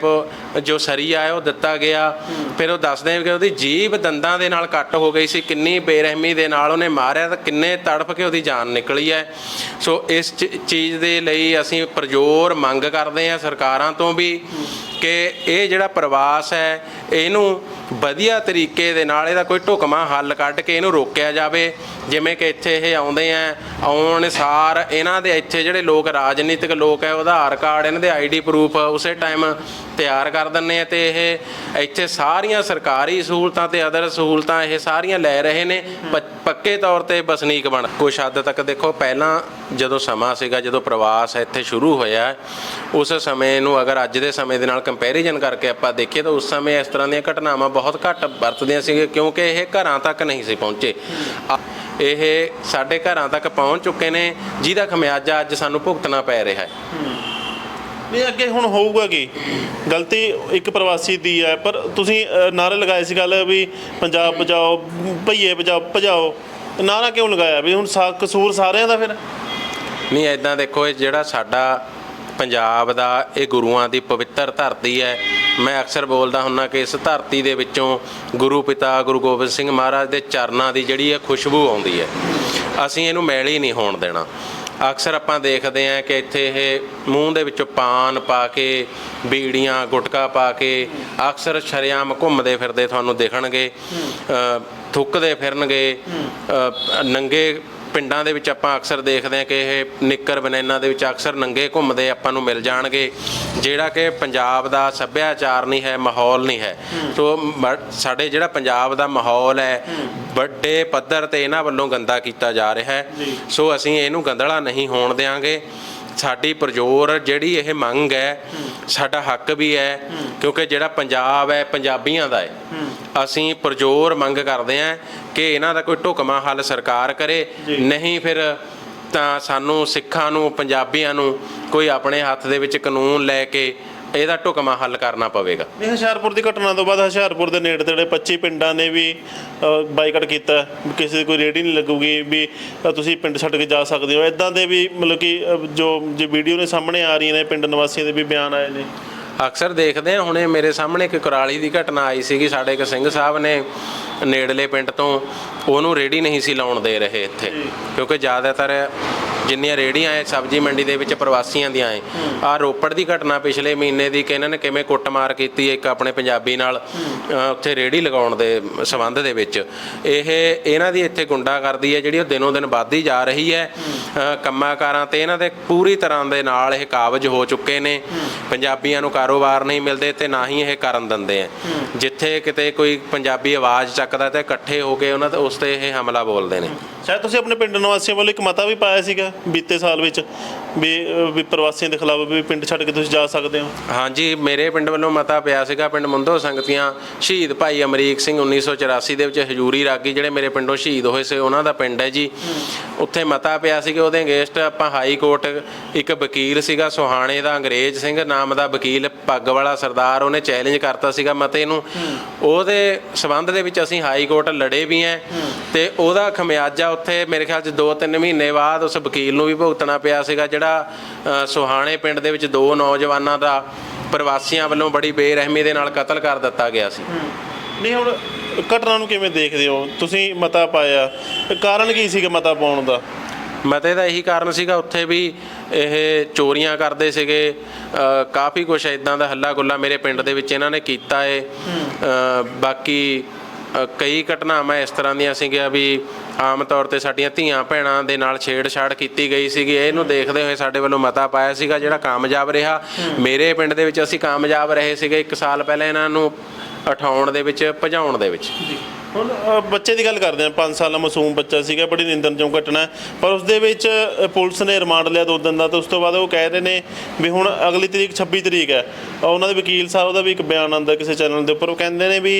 S1: ਜੋ ਸਰੀਆ ਹੈ ਉਹ ਦਿੱਤਾ ਗਿਆ। ਫਿਰ ਉਹ ਦੱਸਦੇ ਨੇ ਕਿ ਉਹਦੀ ਜੀਭ ਦੰਦਾਂ ਦੇ ਨਾਲ ਕੱਟ ਹੋ ਗਈ ਸੀ, ਕਿੰਨੀ ਬੇਰਹਿਮੀ ਦੇ ਨਾਲ ਉਹਨੇ ਮਾਰਿਆ ਤਾਂ ਕਿੰਨੇ ਤੜਫ ਕੇ ਉਹਦੀ ਜਾਨ ਨਿਕਲੀ ਹੈ। ਸੋ ਇਸ ਚ- ਚੀਜ਼ ਦੇ ਲਈ ਅਸੀਂ ਪ੍ਰਜੋਰ ਮੰਗ ਕਰਦੇ ਹਾਂ ਸਰਕਾਰਾਂ ਤੋਂ ਵੀ ਕਿ ਇਹ ਜਿਹੜਾ ਪ੍ਰਵਾਸ ਹੈ, ਇਹਨੂੰ ਵਧੀਆ ਤਰੀਕੇ ਦੇ ਨਾਲ ਇਹਦਾ ਕੋਈ ਢੁਕਮਾ ਹੱਲ ਕੱਢ ਕੇ ਇਹਨੂੰ ਰੋਕਿਆ ਜਾਵੇ। ਜਿਵੇਂ ਕਿ ਇੱਥੇ ਇਹ ਆਉਂਦੇ ਆ, ਆਉਣ ਸਾਰ ਇਹਨਾਂ ਦੇ ਇੱਥੇ ਜਿਹੜੇ ਲੋਕ, ਰਾਜਨੀਤਿਕ ਲੋਕ ਹੈ ਆਧਾਰ ਕਾਰਡ, ਇਹਨਾਂ ਦੇ ਆਈਡੀ ਪ੍ਰੂਫ ਉਸੇ ਟਾਈਮ ਤਿਆਰ ਕਰ ਦਿੰਨੇ ਆ ਤੇ ਇਹ ਇੱਥੇ ਸਾਰੀਆਂ ਸਰਕਾਰੀ ਸਹੂਲਤਾਂ ਤੇ ਅਦਰ ਸਹੂਲਤਾਂ ਇਹ ਸਾਰੀਆਂ ਲੈ ਰਹੇ ਨੇ। ਪੱਕੇ ਤੌਰ ਤੇ ਵਸਨੀਕ ਬਣ। ਕੁਛ ਹੱਦ ਤੱਕ ਦੇਖੋ, ਪਹਿਲਾਂ ਜਦੋਂ ਸਮਾਂ ਸੀਗਾ, ਜਦੋਂ ਪ੍ਰਵਾਸ ਇੱਥੇ ਸ਼ੁਰੂ ਹੋਇਆ, ਉਸ ਸਮੇਂ ਨੂੰ ਅਗਰ ਅੱਜ ਦੇ ਸਮੇਂ ਦੇ ਨਾਲ ਕੰਪੈਰੀਜ਼ਨ ਕਰਕੇ ਆਪਾਂ ਦੇਖੀਏ ਤਾਂ ਉਸ ਸਮੇਂ ਇਸ ਤਰ੍ਹਾਂ ਦੀਆਂ ਘਟਨਾਵਾਂ ਬਹੁਤ ਘੱਟ ਵਰਤਦੀਆਂ ਸੀ, ਕਿਉਂਕਿ ਇਹ ਘਰਾਂ ਤੱਕ ਨਹੀਂ ਸੀ ਪਹੁੰਚੇ। ਇਹ ਸਾਡੇ ਘਰਾਂ ਤੱਕ ਪਹੁੰਚ ਚੁੱਕੇ ਨੇ ਜਿਹਦਾ ਖਮਿਆਜਾ ਅੱਜ ਸਾਨੂੰ ਭੁਗਤਣਾ ਪੈ ਰਿਹਾ ਹੈ।
S2: ਨਹੀਂ ਅੱਗੇ ਹੁਣ ਹੋਊਗਾ ਕੀ? ਗਲਤੀ ਇੱਕ ਪ੍ਰਵਾਸੀ ਦੀ ਹੈ ਪਰ ਤੁਸੀਂ ਨਾਅਰੇ ਲਗਾਏ ਸੀ ਗੱਲ ਵੀ ਪੰਜਾਬ ਬਚਾਓ ਭਈਏ ਬਚਾਓ ਭਜਾਓ। ਨਾਰਾ ਕਿਉਂ ਲਗਾਇਆ? ਵੀ ਹੁਣ ਕਸੂਰ ਸਾਰਿਆਂ ਦਾ ਫਿਰ।
S1: ਨਹੀਂ ਐਦਾਂ ਦੇਖੋ ਇਹ ਜਿਹੜਾ ਸਾਡਾ ਪੰਜਾਬ ਦਾ, ਇਹ ਗੁਰੂਆਂ ਦੀ ਪਵਿੱਤਰ ਧਰਤੀ ਹੈ। ਮੈਂ ਅਕਸਰ ਬੋਲਦਾ ਹੁੰਨਾ ਕਿ ਇਸ ਧਰਤੀ ਦੇ ਵਿੱਚੋਂ ਗੁਰੂ ਪਿਤਾ, ਗੁਰੂ ਗੋਬਿੰਦ ਸਿੰਘ ਮਹਾਰਾਜ ਦੇ ਚਰਨਾਂ ਦੀ ਜਿਹੜੀ ਹੈ ਖੁਸ਼ਬੂ ਆਉਂਦੀ ਹੈ, ਅਸੀਂ ਇਹਨੂੰ ਮੈਲ ਹੀ ਨਹੀਂ ਹੋਣ ਦੇਣਾ। ਅਕਸਰ ਆਪਾਂ ਦੇਖਦੇ ਹਾਂ ਕਿ ਇੱਥੇ ਇਹ ਮੂੰਹ ਦੇ ਵਿੱਚੋਂ ਪਾਨ ਪਾ ਕੇ, ਬੀੜੀਆਂ, ਗੁਟਕਾ ਪਾ ਕੇ, ਅਕਸਰ ਸ਼ਰੇਆਮ ਘੁੰਮਦੇ ਫਿਰਦੇ ਤੁਹਾਨੂੰ ਦਿਖਣਗੇ ਥੁੱਕਦੇ ਫਿਰਨਗੇ ਨੰਗੇ ਪਿੰਡਾਂ ਦੇ ਵਿੱਚ ਆਪਾਂ ਅਕਸਰ ਦੇਖਦੇ ਹਾਂ ਕਿ ਇਹ ਨਿੱਕਰ ਬਨੈਨਾ ਦੇ ਵਿੱਚ ਅਕਸਰ ਨੰਗੇ ਘੁੰਮਦੇ ਆਪਾਂ ਨੂੰ ਮਿਲ ਜਾਣਗੇ ਜਿਹੜਾ ਕਿ ਪੰਜਾਬ ਦਾ ਸੱਭਿਆਚਾਰ ਨਹੀਂ ਹੈ ਮਾਹੌਲ ਨਹੀਂ ਹੈ। ਸੋ ਸਾਡੇ ਜਿਹੜਾ ਪੰਜਾਬ ਦਾ ਮਾਹੌਲ ਹੈ ਵੱਡੇ ਪੱਧਰ ਤੇ ਇਹਨਾਂ ਵੱਲੋਂ ਗੰਦਾ ਕੀਤਾ ਜਾ ਰਿਹਾ ਹੈ। ਸੋ ਅਸੀਂ ਇਹਨੂੰ ਗੰਦਲਾ ਨਹੀਂ ਹੋਣ ਦੇਵਾਂਗੇ ਸਾਡੀ ਪ੍ਰਜੋਰ ਜਿਹੜੀ ਇਹ ਮੰਗ ਹੈ ਸਾਡਾ ਹੱਕ ਵੀ ਹੈ ਕਿਉਂਕਿ ਜਿਹੜਾ ਪੰਜਾਬ ਹੈ ਪੰਜਾਬੀਆਂ ਦਾ ਹੈ। ਅਸੀਂ ਪ੍ਰਜੋਰ ਮੰਗ ਕਰਦੇ ਹਾਂ ਕਿ ਇਹਨਾਂ ਦਾ ਕੋਈ ਢੁਕਮਾ ਹੱਲ ਸਰਕਾਰ ਕਰੇ। ਨਹੀਂ ਫਿਰ ਤਾਂ ਸਾਨੂੰ ਸਿੱਖਾਂ ਨੂੰ ਪੰਜਾਬੀਆਂ ਨੂੰ ਕੋਈ ਆਪਣੇ ਹੱਥ ਦੇ ਵਿੱਚ ਕਾਨੂੰਨ ਲੈ ਕੇ ਇਹਦਾ ਢੁਕਮਾ ਹੱਲ ਕਰਨਾ ਪਵੇਗਾ।
S2: ਨਹੀਂ ਹੁਸ਼ਿਆਰਪੁਰ ਦੀ ਘਟਨਾ ਤੋਂ ਬਾਅਦ ਹੁਸ਼ਿਆਰਪੁਰ ਦੇ ਨੇੜੇ ਤੇੜੇ 25 ਪਿੰਡਾਂ ਨੇ ਵੀ ਬਾਈਕਾਟ ਕੀਤਾ। ਕਿਸੇ ਦੀ ਕੋਈ ਰੇੜੀ ਨਹੀਂ ਲੱਗੂਗੀ ਵੀ ਤੁਸੀਂ ਪਿੰਡ ਛੱਡ ਕੇ ਜਾ ਸਕਦੇ ਹੋ। ਇਦਾਂ ਦੇ ਵੀ ਮਤਲਬ ਕਿ ਜੋ ਜੇ ਵੀਡੀਓ ਨੇ ਸਾਹਮਣੇ ਆ ਰਹੀਆਂ ਨੇ ਪਿੰਡ ਨਿਵਾਸੀਆਂ ਦੇ ਵੀ ਬਿਆਨ ਆਏ ਨੇ।
S1: ਅਕਸਰ ਦੇਖਦੇ ਆ ਹੁਣੇ ਮੇਰੇ ਸਾਹਮਣੇ ਇੱਕ ਕੁਰਾਲੀ ਦੀ ਘਟਨਾ ਆਈ ਸੀਗੀ। ਸਾਡੇ ਇੱਕ ਸਿੰਘ ਸਾਹਿਬ ਨੇ ਨੇੜਲੇ ਪਿੰਡ ਤੋਂ ਉਹਨੂੰ ਰੇੜੀ ਨਹੀਂ ਸੀ ਲਾਉਣ ਦੇ ਰਹੇ ਇੱਥੇ। ਕਿਉਂਕਿ ਜ਼ਿਆਦਾਤਰ ਜਿੰਨੀਆਂ ਰੇੜੀਆਂ ਐ ਸਬਜ਼ੀ ਮੰਡੀ ਦੇ ਵਿੱਚ ਪ੍ਰਵਾਸੀਆਂ ਦੀਆਂ ਐ। ਆ ਰੋਪੜ ਦੀ ਘਟਨਾ ਪਿਛਲੇ ਮਹੀਨੇ ਦੀ ਕਿ ਇਹਨਾਂ ਨੇ ਕਿਵੇਂ ਕੁੱਟਮਾਰ ਕੀਤੀ ਇੱਕ ਆਪਣੇ ਪੰਜਾਬੀ ਨਾਲ ਉੱਥੇ ਰੇੜੀ ਲਗਾਉਣ ਦੇ ਸਬੰਧ ਦੇ ਵਿੱਚ। ਇਹ ਇਹਨਾਂ ਦੀ ਇੱਥੇ ਗੁੰਡਾਗਰਦੀ ਹੈ ਜਿਹੜੀ ਉਹ ਦਿਨੋਂ ਦਿਨ ਵੱਧਦੀ ਜਾ ਰਹੀ ਹੈ। ਕੰਮਾਂਕਾਰਾਂ ਤੇ ਇਹਨਾਂ ਦੇ ਪੂਰੀ ਤਰ੍ਹਾਂ ਦੇ ਨਾਲ ਇਹ ਕਾਬਜ ਹੋ ਚੁੱਕੇ ਨੇ। ਪੰਜਾਬੀਆਂ ਨੂੰ ਕਾਰੋਬਾਰ ਨਹੀਂ ਮਿਲਦੇ ਤੇ ਨਾ ਹੀ ਇਹ ਕਰਨ ਦਿੰਦੇ ਆ ਜਿੱਥੇ ਕਿਤੇ ਕੋਈ ਪੰਜਾਬੀ ਆਵਾਜ਼ ਚੱਕਦਾ ਤੇ ਇਕੱਠੇ ਹੋ ਕੇ ਉਹਨਾਂ ਤੇ ਉਸ ਤੇ ਇਹ ਹਮਲਾ ਬੋਲਦੇ ਨੇ।
S2: ਸ਼ਾਇਦ ਤੁਸੀਂ ਆਪਣੇ ਪਿੰਡ ਨਿਵਾਸੀਆਂ ਵੱਲੋਂ ਇੱਕ ਮਤਾ ਵੀ ਪਾਇਆ ਸੀਗਾ। ਬੀਤੇ ਸਾਲ ਵਿੱਚ ਵੀ ਅ, ਵੀ ਪ੍ਰਵਾਸੀਆਂ ਦੇ ਖਿਲਾਫ ਵੀ ਪਿੰਡ ਛੱਡ ਕੇ ਤੁਸੀਂ ਜਾ ਸਕਦੇ ਹੋ?
S1: ਹਾਂਜੀ ਮੇਰੇ ਪਿੰਡ ਵੱਲੋਂ ਮਤਾ ਪਿਆ ਸੀਗਾ ਪਿੰਡ ਮੁੰਦੋ ਸੰਗਤੀਆਂ। ਸ਼ਹੀਦ ਭਾਈ ਅਮਰੀਕ ਸਿੰਘ 1984 ਦੇ ਵਿੱਚ ਹਜੂਰੀ ਰਾਗੀ ਜਿਹੜੇ ਮੇਰੇ ਪਿੰਡੋਂ ਸ਼ਹੀਦ ਹੋਏ ਸੀ ਉਹਨਾਂ ਦਾ ਪਿੰਡ ਹੈ ਜੀ। ਉੱਥੇ ਮਤਾ ਪਿਆ ਸੀ ਕਿ ਉਹਦੇ ਅਗੇਂਸਟ ਆਪਾਂ ਹਾਈ ਕੋਰਟ ਇੱਕ ਵਕੀਲ ਸੀਗਾ ਸੁਹਾਣੇ ਦਾ ਅੰਗਰੇਜ਼ ਸਿੰਘ ਨਾਮ ਦਾ ਵਕੀਲ ਪੱਗ ਵਾਲਾ ਸਰਦਾਰ ਉਹਨੇ ਚੈਲੰਜ ਕਰਤਾ ਸੀਗਾ ਮਤੇ ਨੂੰ। ਉਹਦੇ ਸਬੰਧ ਦੇ ਵਿੱਚ ਅਸੀਂ ਹਾਈ ਕੋਰਟ ਲੜੇ ਵੀ ਐ ਤੇ ਉਹਦਾ ਖਮਿਆਜਾ ਉੱਥੇ ਮੇਰੇ ਖਿਆਲ 'ਚ 2-3 ਮਹੀਨੇ ਬਾਅਦ ਉਸ ਵਕੀਲ ਨੂੰ ਵੀ ਭੁਗਤਣਾ ਪਿਆ ਸੀਗਾ ਜਿਹੜਾ ਸੁਹਾਣੇ ਪਿੰਡ ਦੇ ਵਿੱਚ ਦੋ ਨੌਜਵਾਨਾਂ ਦਾ ਪ੍ਰਵਾਸੀਆਂ ਵੱਲੋਂ ਬੜੀ ਬੇਰਹਿਮੀ ਦੇ ਨਾਲ ਕਤਲ ਕਰ ਦਿੱਤਾ ਗਿਆ ਸੀ।
S2: ਨਹੀਂ ਹੁਣ ਘਟਨਾ ਨੂੰ ਕਿਵੇਂ ਦੇਖਦੇ ਹੋ? ਤੁਸੀਂ ਮਤਾ ਪਾਇਆ। ਕਾਰਨ ਕੀ ਸੀਗਾ ਮਤਾ ਪਾਉਣ ਦਾ?
S1: ਮਤੇ ਦਾ ਇਹੀ ਕਾਰਨ ਸੀਗਾ ਉੱਥੇ ਵੀ ਇਹ ਚੋਰੀਆਂ ਕਰਦੇ ਸੀਗੇ। ਕਾਫੀ ਕੁਝ ਇਦਾਂ ਦਾ ਹੱਲਾ ਗੁੱਲਾ ਮੇਰੇ ਪਿੰਡ ਦੇ ਵਿੱਚ ਇਹਨਾਂ ਨੇ ਕੀਤਾ ਏ। ਬਾਕੀ ਕਈ ਘਟਨਾਵਾਂ ਇਸ ਤਰ੍ਹਾਂ ਦੀਆਂ ਸੀਗੀਆਂ ਵੀ ਆਮ ਤੌਰ ਤੇ ਸਾਡੀਆਂ ਧੀਆਂ ਭੈਣਾਂ ਦੇ ਨਾਲ ਛੇੜਛਾੜ ਕੀਤੀ ਗਈ ਸੀਗੀ। ਇਹਨੂੰ ਦੇਖਦੇ ਹੋਏ ਸਾਡੇ ਵੱਲੋਂ ਮਤਾ ਪਾਇਆ ਸੀਗਾ ਜਿਹੜਾ ਕਾਮਯਾਬ ਰਿਹਾ। ਮੇਰੇ ਪਿੰਡ ਦੇ ਵਿੱਚ ਅਸੀਂ ਕਾਮਯਾਬ ਰਹੇ ਸੀਗੇ ਇੱਕ ਸਾਲ ਪਹਿਲਾਂ ਇਹਨਾਂ ਨੂੰ ਉਠਾਉਣ ਦੇ ਵਿੱਚ, ਭਜਾਉਣ ਦੇ ਵਿੱਚ।
S2: ਹੁਣ ਬੱਚੇ ਦੀ ਗੱਲ ਕਰਦੇ ਹਾਂ। 5 ਸਾਲਾ ਮਾਸੂਮ ਬੱਚਾ ਸੀਗਾ, ਬੜੀ ਨਿੰਦਣਯੋਗ ਘਟਨਾ ਹੈ। ਪਰ ਉਸ ਦੇ ਵਿੱਚ ਪੁਲਿਸ ਨੇ ਰਿਮਾਂਡ ਲਿਆ ਦੋ ਦਿਨ ਦਾ ਤੇ ਉਸ ਤੋਂ ਬਾਅਦ ਉਹ ਕਹਿ ਰਹੇ ਨੇ ਵੀ ਹੁਣ ਅਗਲੀ ਤਰੀਕ 26 ਤਰੀਕ ਹੈ। ਉਹਨਾਂ ਦੇ ਵਕੀਲ ਸਾਹਿਬ ਦਾ ਵੀ ਇੱਕ ਬਿਆਨ ਆਉਂਦਾ ਕਿਸੇ ਚੈਨਲ ਦੇ ਉੱਪਰ। ਉਹ ਕਹਿੰਦੇ ਨੇ ਵੀ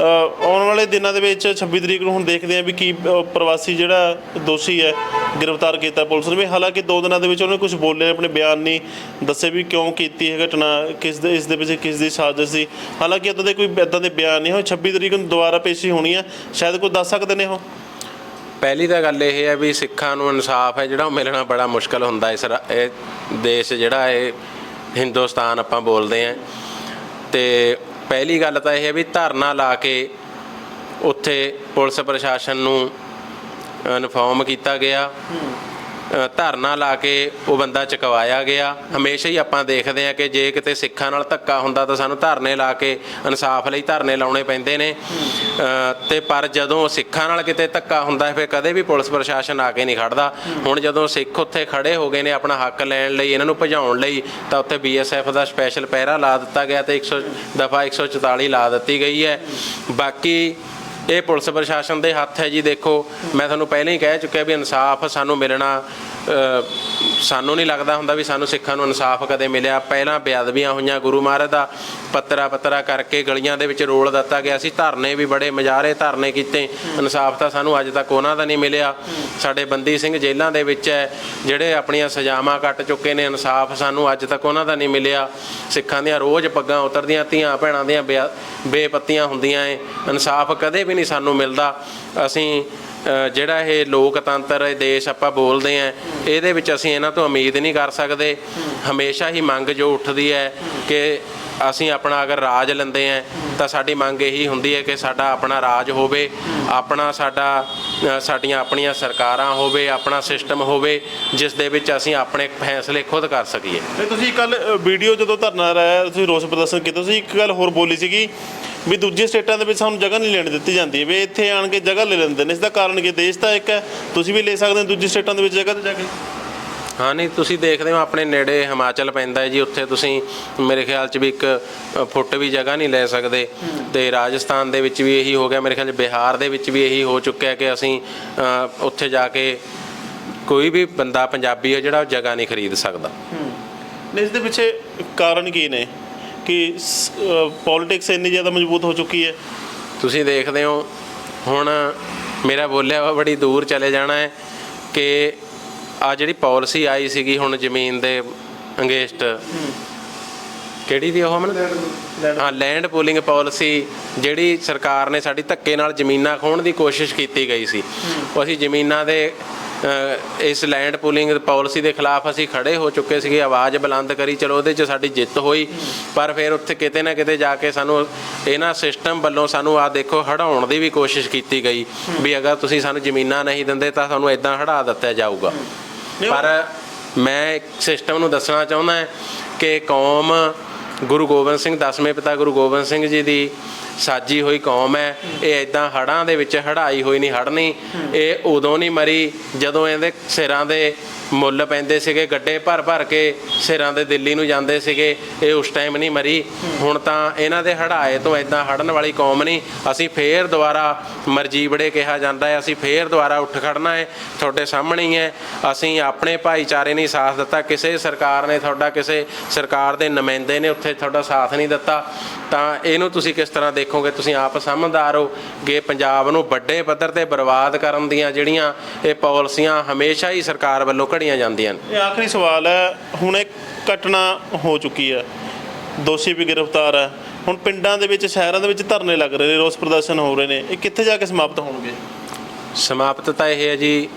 S2: ਆਉਣ ਵਾਲੇ ਦਿਨਾਂ ਦੇ ਵਿੱਚ 26 ਤਰੀਕ ਨੂੰ ਹੁਣ ਦੇਖਦੇ ਆ ਵੀ ਕੀ ਪ੍ਰਵਾਸੀ ਜਿਹੜਾ ਦੋਸ਼ੀ ਹੈ, ਗ੍ਰਿਫਤਾਰ ਕੀਤਾ ਪੁਲਿਸ ਨੇ। ਵੀ ਹਾਲਾਂਕਿ ਦੋ ਦਿਨਾਂ ਦੇ ਵਿੱਚ ਉਹਨੇ ਕੁਝ ਬੋਲੇ ਆਪਣੇ ਬਿਆਨ ਨਹੀਂ ਦੱਸੇ ਵੀ ਕਿਉਂ ਕੀਤੀ ਇਹ ਘਟਨਾ, ਕਿਸ ਦੇ, ਇਸ ਦੇ ਵਿੱਚ ਕਿਸ ਦੀ ਸਾਜ਼ਿਸ਼ ਸੀ। ਹਾਲਾਂਕਿ ਇਦਾਂ ਦੇ ਕੋਈ ਇਦਾਂ ਦੇ ਬਿਆਨ ਨਹੀਂ ਹੋਏ। 26 ਤਰੀਕ ਨੂੰ ਦੁਬਾਰਾ ਪੇਸ਼ੀ ਹੋਣੀ ਹੈ। ਸ਼ਾਇਦ ਕੋਈ ਦੱਸ ਸਕਦੇ ਨੇ ਉਹ?
S1: ਪਹਿਲੀ ਤਾਂ ਗੱਲ ਇਹ ਹੈ ਵੀ ਸਿੱਖਾਂ ਨੂੰ ਇਨਸਾਫ ਹੈ, ਜਿਹੜਾ ਉਹ ਮਿਲਣਾ ਬੜਾ ਮੁਸ਼ਕਲ ਹੁੰਦਾ ਇਸ ਇਹ ਦੇਸ਼ ਜਿਹੜਾ ਇਹ ਹਿੰਦੁਸਤਾਨ ਆਪਾਂ ਬੋਲਦੇ ਆਂ ਤੇ ਪਹਿਲੀ ਗੱਲ ਤਾਂ ਇਹ ਹੈ ਵੀ ਧਰਨਾ ਲਾ ਕੇ ਉੱਥੇ ਪੁਲਿਸ ਪ੍ਰਸ਼ਾਸਨ ਨੂੰ ਇਨਫੋਰਮ ਕੀਤਾ ਗਿਆ। ਧਰਨਾ ਲਾ ਕੇ ਉਹ ਬੰਦਾ ਚੁਕਵਾਇਆ ਗਿਆ। ਹਮੇਸ਼ਾ ਹੀ ਆਪਾਂ ਦੇਖਦੇ ਆ ਕਿ ਜੇ ਕਿਤੇ ਸਿੱਖਾਂ ਨਾਲ ਧੱਕਾ ਹੁੰਦਾ ਤਾਂ ਸਾਨੂੰ ਧਰਨੇ ਲਾ ਕੇ ਇਨਸਾਫ ਲਈ ਧਰਨੇ ਲਾਉਣੇ ਪੈਂਦੇ ਨੇ। ਅ, ਤੇ ਪਰ ਜਦੋਂ ਸਿੱਖਾਂ ਨਾਲ ਕਿਤੇ ਧੱਕਾ ਹੁੰਦਾ ਹੈ, ਫਿਰ ਕਦੇ ਵੀ ਪੁਲਿਸ ਪ੍ਰਸ਼ਾਸਨ ਆ ਕੇ ਨਹੀਂ ਖੜਦਾ। ਹੁਣ ਜਦੋਂ ਸਿੱਖ ਉੱਥੇ ਖੜੇ ਹੋ ਗਏ ਨੇ ਆਪਣਾ ਹੱਕ ਲੈਣ ਲਈ ਇਹਨਾਂ ਨੂੰ ਭਜਾਉਣ ਲਈ ਤਾਂ ਉੱਥੇ ਬੀਐਸਐਫ ਦਾ ਸਪੈਸ਼ਲ ਪਹਿਰਾ ਲਾ ਦਿੱਤਾ ਗਿਆ ਤੇ 100 ਦਫਾ 144 ਲਾ ਦਿੱਤੀ ਗਈ ਹੈ। ਬਾਕੀ ਇਹ ਪੁਲਿਸ ਪ੍ਰਸ਼ਾਸਨ ਦੇ ਹੱਥ ਹੈ ਜੀ। ਦੇਖੋ, ਮੈਂ ਤੁਹਾਨੂੰ ਪਹਿਲਾਂ ਹੀ ਕਹਿ ਚੁੱਕਿਆ ਵੀ ਇਨਸਾਫ ਸਾਨੂੰ ਮਿਲਣਾ ਸਾਨੂੰ ਨਹੀਂ ਲੱਗਦਾ ਹੁੰਦਾ ਵੀ ਸਾਨੂੰ ਸਿੱਖਾਂ ਨੂੰ ਇਨਸਾਫ ਕਦੇ ਮਿਲਿਆ। ਪਹਿਲਾਂ ਬੇਅਦਬੀਆਂ ਹੋਈਆਂ, ਗੁਰੂ ਮਹਾਰਾਜ ਦਾ ਪੱਤਰਾ ਪੱਤਰਾ ਕਰਕੇ ਗਲੀਆਂ ਦੇ ਵਿੱਚ ਰੋਲ ਦਿੱਤਾ ਗਿਆ ਸੀ। ਧਰਨੇ ਵੀ ਬੜੇ ਮਜਾਰੇ ਧਰਨੇ ਕੀਤੇ। ਇਨਸਾਫ ਤਾਂ ਸਾਨੂੰ ਅੱਜ ਤੱਕ ਉਹਨਾਂ ਦਾ ਨਹੀਂ ਮਿਲਿਆ। ਸਾਡੇ ਬੰਦੀ ਸਿੰਘ ਜੇਲ੍ਹਾਂ ਦੇ ਵਿੱਚ ਹੈ, ਜਿਹੜੇ ਆਪਣੀਆਂ ਸਜ਼ਾਵਾਂ ਕੱਟ ਚੁੱਕੇ ਨੇ। ਇਨਸਾਫ ਸਾਨੂੰ ਅੱਜ ਤੱਕ ਉਹਨਾਂ ਦਾ ਨਹੀਂ ਮਿਲਿਆ। ਸਿੱਖਾਂ ਦੀਆਂ ਰੋਜ਼ ਪੱਗਾਂ ਉਤਰਦੀਆਂ, ਧੀਆਂ ਭੈਣਾਂ ਦੀਆਂ ਬੇਆ- ਬੇਪੱਤੀਆਂ ਹੁੰਦੀਆਂ ਏ। ਇਨਸਾਫ ਕਦੇ ਵੀ ਨਹੀਂ ਸਾਨੂੰ ਮਿਲਦਾ। ਅਸੀਂ ਜਿਹੜਾ ਇਹ ਲੋਕਤੰਤਰ ਦੇਸ਼ ਆਪਾਂ ਬੋਲਦੇ ਆ ਇਹਦੇ ਵਿੱਚ ਅਸੀਂ ਇਹਨਾਂ ਤੋਂ ਉਮੀਦ ਨਹੀਂ ਕਰ ਸਕਦੇ। ਹਮੇਸ਼ਾ ਹੀ ਮੰਗ ਜੋ ਉੱਠਦੀ ਹੈ ਕਿ ਅਸੀਂ ਆਪਣਾ ਅਗਰ ਰਾਜ ਲੈਂਦੇ ਆ ਤਾਂ ਸਾਡੀ ਮੰਗ ਇਹੀ ਹੁੰਦੀ ਹੈ ਕਿ ਸਾਡਾ ਆਪਣਾ ਰਾਜ ਹੋਵੇ, ਆਪਣਾ ਸਾਡਾ ਸਾਡੀਆਂ ਆਪਣੀਆਂ ਸਰਕਾਰਾਂ ਹੋਵੇ, ਆਪਣਾ ਸਿਸਟਮ ਹੋਵੇ, ਜਿਸ ਦੇ ਵਿੱਚ ਅਸੀਂ ਆਪਣੇ ਫੈਸਲੇ ਖੁਦ ਕਰ ਸਕੀਏ।
S2: ਤੇ ਤੁਸੀਂ ਕੱਲ ਵੀਡੀਓ ਜਦੋਂ ਧਰਨਾ ਰਿਹਾ ਤੁਸੀਂ ਰੋਸ ਪ੍ਰਦਰਸ਼ਨ ਕੀਤਾ, ਤੁਸੀਂ ਇੱਕ ਗੱਲ ਹੋਰ ਬੋਲੀ ਸੀਗੀ ਵੀ ਦੂਜੇ ਸਟੇਟਾਂ ਦੇ ਵਿੱਚ ਸਾਨੂੰ ਜਗ੍ਹਾ ਨਹੀਂ ਲੈਣ ਦਿੱਤੀ ਜਾਂਦੀ। ਵੀ ਇੱਥੇ ਆਣ ਕੇ ਜਗ੍ਹਾ ਲੈ ਲੈਂਦੇ ਨੇ। ਇਸ ਦਾ ਕਾਰਨ ਕੀ ਦੇਸ਼ ਤਾਂ ਇੱਕ ਹੈ। ਤੁਸੀਂ ਵੀ ਲੈ ਸਕਦੇ ਹੋ ਦੂਜੇ ਸਟੇਟਾਂ ਦੇ ਵਿੱਚ ਜਗ੍ਹਾ ਤੇ ਜਾ ਕੇ।
S1: ਹਾਂ ਨਹੀਂ ਤੁਸੀਂ ਦੇਖਦੇ ਹੋ ਆਪਣੇ ਨੇੜੇ ਹਿਮਾਚਲ ਪੈਂਦਾ ਹੈ ਜੀ। ਉੱਥੇ ਤੁਸੀਂ ਮੇਰੇ ਖਿਆਲ 'ਚ ਵੀ ਇੱਕ ਫੁੱਟ ਵੀ ਜਗ੍ਹਾ ਨਹੀਂ ਲੈ ਸਕਦੇ। ਤੇ ਰਾਜਸਥਾਨ ਦੇ ਵਿੱਚ ਵੀ ਇਹੀ ਹੋ ਗਿਆ। ਮੇਰੇ ਖਿਆਲ 'ਚ ਬਿਹਾਰ ਦੇ ਵਿੱਚ ਵੀ ਇਹੀ ਹੋ ਚੁੱਕਿਆ ਕਿ ਅਸੀਂ ਉੱਥੇ ਜਾ ਕੇ ਕੋਈ ਵੀ ਬੰਦਾ ਪੰਜਾਬੀ ਹੈ ਜਿਹੜਾ ਉਹ ਜਗ੍ਹਾ ਨਹੀਂ ਖਰੀਦ ਸਕਦਾ।
S2: ਇਸ ਦੇ ਪਿੱਛੇ ਕਾਰਨ ਕੀ ਨੇ? ਕਿ ਪੋਲਿਟਿਕਸ ਇੰਨੀ ਜ਼ਿਆਦਾ ਮਜ਼ਬੂਤ ਹੋ ਚੁੱਕੀ ਹੈ।
S1: ਤੁਸੀਂ ਦੇਖਦੇ ਹੋ ਹੁਣ ਮੇਰਾ ਬੋਲਿਆ ਵਾ ਬੜੀ ਦੂਰ ਚਲੇ ਜਾਣਾ ਹੈ ਕਿ ਆ ਜਿਹੜੀ ਪਾਲਿਸੀ ਆਈ ਸੀਗੀ ਹੁਣ ਜ਼ਮੀਨ ਦੇ ਅੰਗੇਸਟ ਕਿਹੜੀ ਦੀ ਉਹ ਮਨ ਹਾਂ ਲੈਂਡ ਪੂਲਿੰਗ ਪਾਲਿਸੀ ਜਿਹੜੀ ਸਰਕਾਰ ਨੇ ਸਾਡੀ ਧੱਕੇ ਨਾਲ ਜ਼ਮੀਨਾਂ ਖੋਣ ਦੀ ਕੋਸ਼ਿਸ਼ ਕੀਤੀ ਗਈ ਸੀ। ਉਹ ਅਸੀਂ ਜ਼ਮੀਨਾਂ ਦੇ ਇਸ ਲੈਂਡ ਪੂਲਿੰਗ ਪਾਲਿਸੀ ਦੇ ਖਿਲਾਫ ਅਸੀਂ ਖੜੇ ਹੋ ਚੁੱਕੇ ਸੀਗੇ ਆਵਾਜ਼ ਬੁਲੰਦ ਕਰੀ ਚਲੋ ਉਹਦੇ 'ਚ ਸਾਡੀ ਜਿੱਤ ਹੋਈ ਪਰ ਫਿਰ ਉੱਥੇ ਕਿਤੇ ਨਾ ਕਿਤੇ ਜਾ ਕੇ ਸਾਨੂੰ ਇਹਨਾਂ ਸਿਸਟਮ ਵੱਲੋਂ ਸਾਨੂੰ ਆ ਦੇਖੋ ਹੜਾਉਣ ਦੀ ਵੀ ਕੋਸ਼ਿਸ਼ ਕੀਤੀ ਗਈ ਵੀ ਅਗਰ ਤੁਸੀਂ ਸਾਨੂੰ ਜ਼ਮੀਨਾਂ ਨਹੀਂ ਦਿੰਦੇ ਤਾਂ ਸਾਨੂੰ ਇਦਾਂ ਹੜਾ ਦਿੱਤਾ ਜਾਊਗਾ। ਪਰ ਮੈਂ ਇੱਕ ਸਿਸਟਮ ਨੂੰ ਦੱਸਣਾ ਚਾਹੁੰਦਾ ਕਿ ਕੌਮ ਗੁਰੂ ਗੋਬਿੰਦ ਸਿੰਘ ਦਸਵੇਂ ਪਿਤਾ ਗੁਰੂ ਗੋਬਿੰਦ ਸਿੰਘ ਜੀ ਦੀ ਸਾਜੀ ਹੋਈ ਕੌਮ ਹੈ। ਇਹ ਇਦਾਂ ਹੜਾਂ ਦੇ ਵਿੱਚ ਹੜਾਈ ਹੋਈ ਨਹੀਂ ਹੜਨੀ ਇਹ ਉਦੋਂ ਨਹੀਂ ਮਰੀ, ਜਦੋਂ ਇਹਦੇ ਸਿਰਾਂ ਦੇ ਮੁੱਲ ਪੈਂਦੇ ਸੀਗੇ, ਗੱਡੇ ਭਰ ਭਰ ਕੇ ਸਿਰਾਂ ਦੇ ਦਿੱਲੀ ਨੂੰ ਜਾਂਦੇ ਸੀਗੇ, ਇਹ ਉਸ ਟਾਈਮ ਨਹੀਂ ਮਰੀ। ਹੁਣ ਤਾਂ ਇਹਨਾਂ ਦੇ ਹੜਾਏ ਤੋਂ ਇਦਾਂ ਹੜਨ ਵਾਲੀ ਕੌਮ ਨਹੀਂ। ਅਸੀਂ ਫੇਰ ਦੁਬਾਰਾ ਮਰਜੀਵੜੇ ਕਿਹਾ ਜਾਂਦਾ ਹੈ, ਅਸੀਂ ਫੇਰ ਦੁਬਾਰਾ ਉੱਠ ਖੜਨਾ ਹੈ, ਤੁਹਾਡੇ ਸਾਹਮਣੇ ਹੀ ਹੈ। ਅਸੀਂ ਆਪਣੇ ਭਾਈਚਾਰੇ ਨੇ ਸਾਥ ਦਿੱਤਾ, ਕਿਸੇ ਸਰਕਾਰ ਨੇ ਤੁਹਾਡਾ, ਕਿਸੇ ਸਰਕਾਰ ਦੇ ਨੁਮਾਇੰਦੇ ਨੇ ਉੱਥੇ ਤੁਹਾਡਾ ਸਾਥ ਨਹੀਂ ਦਿੱਤਾ। ਤਾਂ ਇਹਨੂੰ ਤੁਸੀਂ ਕਿਸ ਤਰ੍ਹਾਂ ਦੇਖੋਗੇ? ਤੁਸੀਂ ਆਪ ਸਮਝਦਾਰ ਹੋ ਕਿ ਪੰਜਾਬ ਨੂੰ ਵੱਡੇ ਪੱਧਰ ਤੇ ਬਰਬਾਦ ਕਰਨ ਦੀਆਂ ਜਿਹੜੀਆਂ ਇਹ ਪਾਲਿਸੀਆਂ ਹਮੇਸ਼ਾ ਹੀ ਸਰਕਾਰ ਵੱਲੋਂ ਘੜੀਆਂ ਜਾਂਦੀਆਂ ਨੇ।
S2: ਇਹ ਆਖਰੀ ਸਵਾਲ ਹੈ ਹੁਣ ਇੱਕ ਘਟਨਾ ਹੋ ਚੁੱਕੀ ਹੈ। ਦੋਸ਼ੀ ਵੀ ਗ੍ਰਿਫਤਾਰ ਹੈ। ਹੁਣ ਪਿੰਡਾਂ ਦੇ ਵਿੱਚ ਸ਼ਹਿਰਾਂ ਦੇ ਵਿੱਚ ਧਰਨੇ ਲੱਗ ਰਹੇ ਨੇ ਰੋਸ ਪ੍ਰਦਰਸ਼ਨ ਹੋ ਰਹੇ ਨੇ। ਇਹ ਕਿੱਥੇ ਜਾ ਕੇ ਸਮਾਪਤ ਹੋਣਗੇ?
S1: ਸਮਾਪਤ ਤਾਂ ਇਹ ਹੈ ਜੀ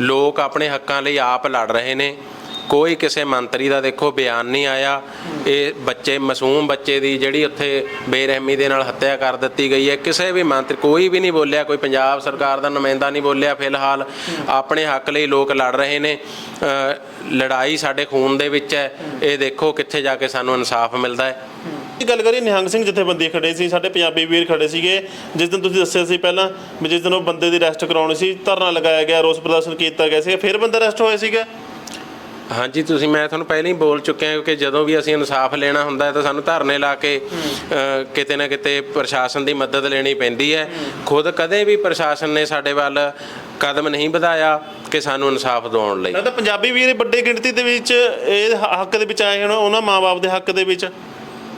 S1: ਲੋਕ ਆਪਣੇ ਹੱਕਾਂ ਲਈ ਆਪ ਲੜ ਰਹੇ ਨੇ। ਕੋਈ ਕਿਸੇ ਮੰਤਰੀ ਦਾ ਦੇਖੋ ਬਿਆਨ ਨਹੀਂ ਆਇਆ। ਇਹ ਬੱਚੇ, ਮਾਸੂਮ ਬੱਚੇ ਦੀ ਜਿਹੜੀ ਉੱਥੇ ਬੇਰਹਿਮੀ ਦੇ ਨਾਲ ਹੱਤਿਆ ਕਰ ਦਿੱਤੀ ਗਈ ਹੈ। ਕਿਸੇ ਵੀ ਮੰਤਰੀ, ਕੋਈ ਵੀ ਨਹੀਂ ਬੋਲਿਆ, ਕੋਈ ਪੰਜਾਬ ਸਰਕਾਰ ਦਾ ਨੁਮਾਇੰਦਾ ਨਹੀਂ ਬੋਲਿਆ ਫਿਲਹਾਲ। ਆਪਣੇ ਹੱਕ ਲਈ ਲੋਕ ਲੜ ਰਹੇ ਨੇ। ਲੜਾਈ ਸਾਡੇ ਖੂਨ ਦੇ ਵਿੱਚ ਹੈ। ਇਹ ਦੇਖੋ ਕਿੱਥੇ ਜਾ ਕੇ ਸਾਨੂੰ ਇਨਸਾਫ ਮਿਲਦਾ ਹੈ।
S2: ਇਹ ਗੱਲ ਕਰੀਏ, ਨਿਹੰਗ ਸਿੰਘ ਜਥੇਬੰਦੀ ਖੜੇ ਸੀ, ਸਾਡੇ ਪੰਜਾਬੀ ਵੀਰ ਖੜੇ ਸੀਗੇ। ਜਿਸ ਦਿਨ ਤੁਸੀਂ ਦੱਸਿਆ ਸੀ ਪਹਿਲਾਂ ਵੀ ਜਿਸ ਦਿਨ ਉਹ ਬੰਦੇ ਦੀ ਅਰੈਸਟ ਕਰਾਉਣੀ ਸੀ, ਧਰਨਾ ਲਗਾਇਆ ਗਿਆ, ਰੋਸ ਪ੍ਰਦਰਸ਼ਨ ਕੀਤਾ ਗਿਆ ਸੀ, ਫਿਰ ਬੰਦਾ ਅਰੈਸਟ ਹੋਇਆ ਸੀਗਾ।
S1: ਹਾਂਜੀ ਤੁਸੀਂ ਮੈਂ ਤੁਹਾਨੂੰ ਪਹਿਲਾਂ ਹੀ ਬੋਲ ਚੁੱਕਿਆ ਕਿਉਂਕਿ ਜਦੋਂ ਵੀ ਅਸੀਂ ਇਨਸਾਫ ਲੈਣਾ ਹੁੰਦਾ ਹੈ ਤਾਂ ਸਾਨੂੰ ਧਰਨੇ ਲਾ ਕੇ ਅ, ਕਿਤੇ ਨਾ ਕਿਤੇ ਪ੍ਰਸ਼ਾਸਨ ਦੀ ਮਦਦ ਲੈਣੀ ਪੈਂਦੀ ਹੈ। ਖੁਦ ਕਦੇ ਵੀ ਪ੍ਰਸ਼ਾਸਨ ਨੇ ਸਾਡੇ ਵੱਲ ਕਦਮ ਨਹੀਂ ਵਧਾਇਆ ਕਿ ਸਾਨੂੰ ਇਨਸਾਫ ਦਿਵਾਉਣ ਲਈ।
S2: ਲੱਗਦਾ ਪੰਜਾਬੀ ਵੀਰ ਵੱਡੀ ਗਿਣਤੀ ਦੇ ਵਿੱਚ ਇਹ ਹ- ਹੱਕ ਦੇ ਵਿੱਚ ਆਏ ਹਨ ਉਹਨਾਂ ਮਾਪੇ ਦੇ ਹੱਕ ਦੇ ਵਿੱਚ।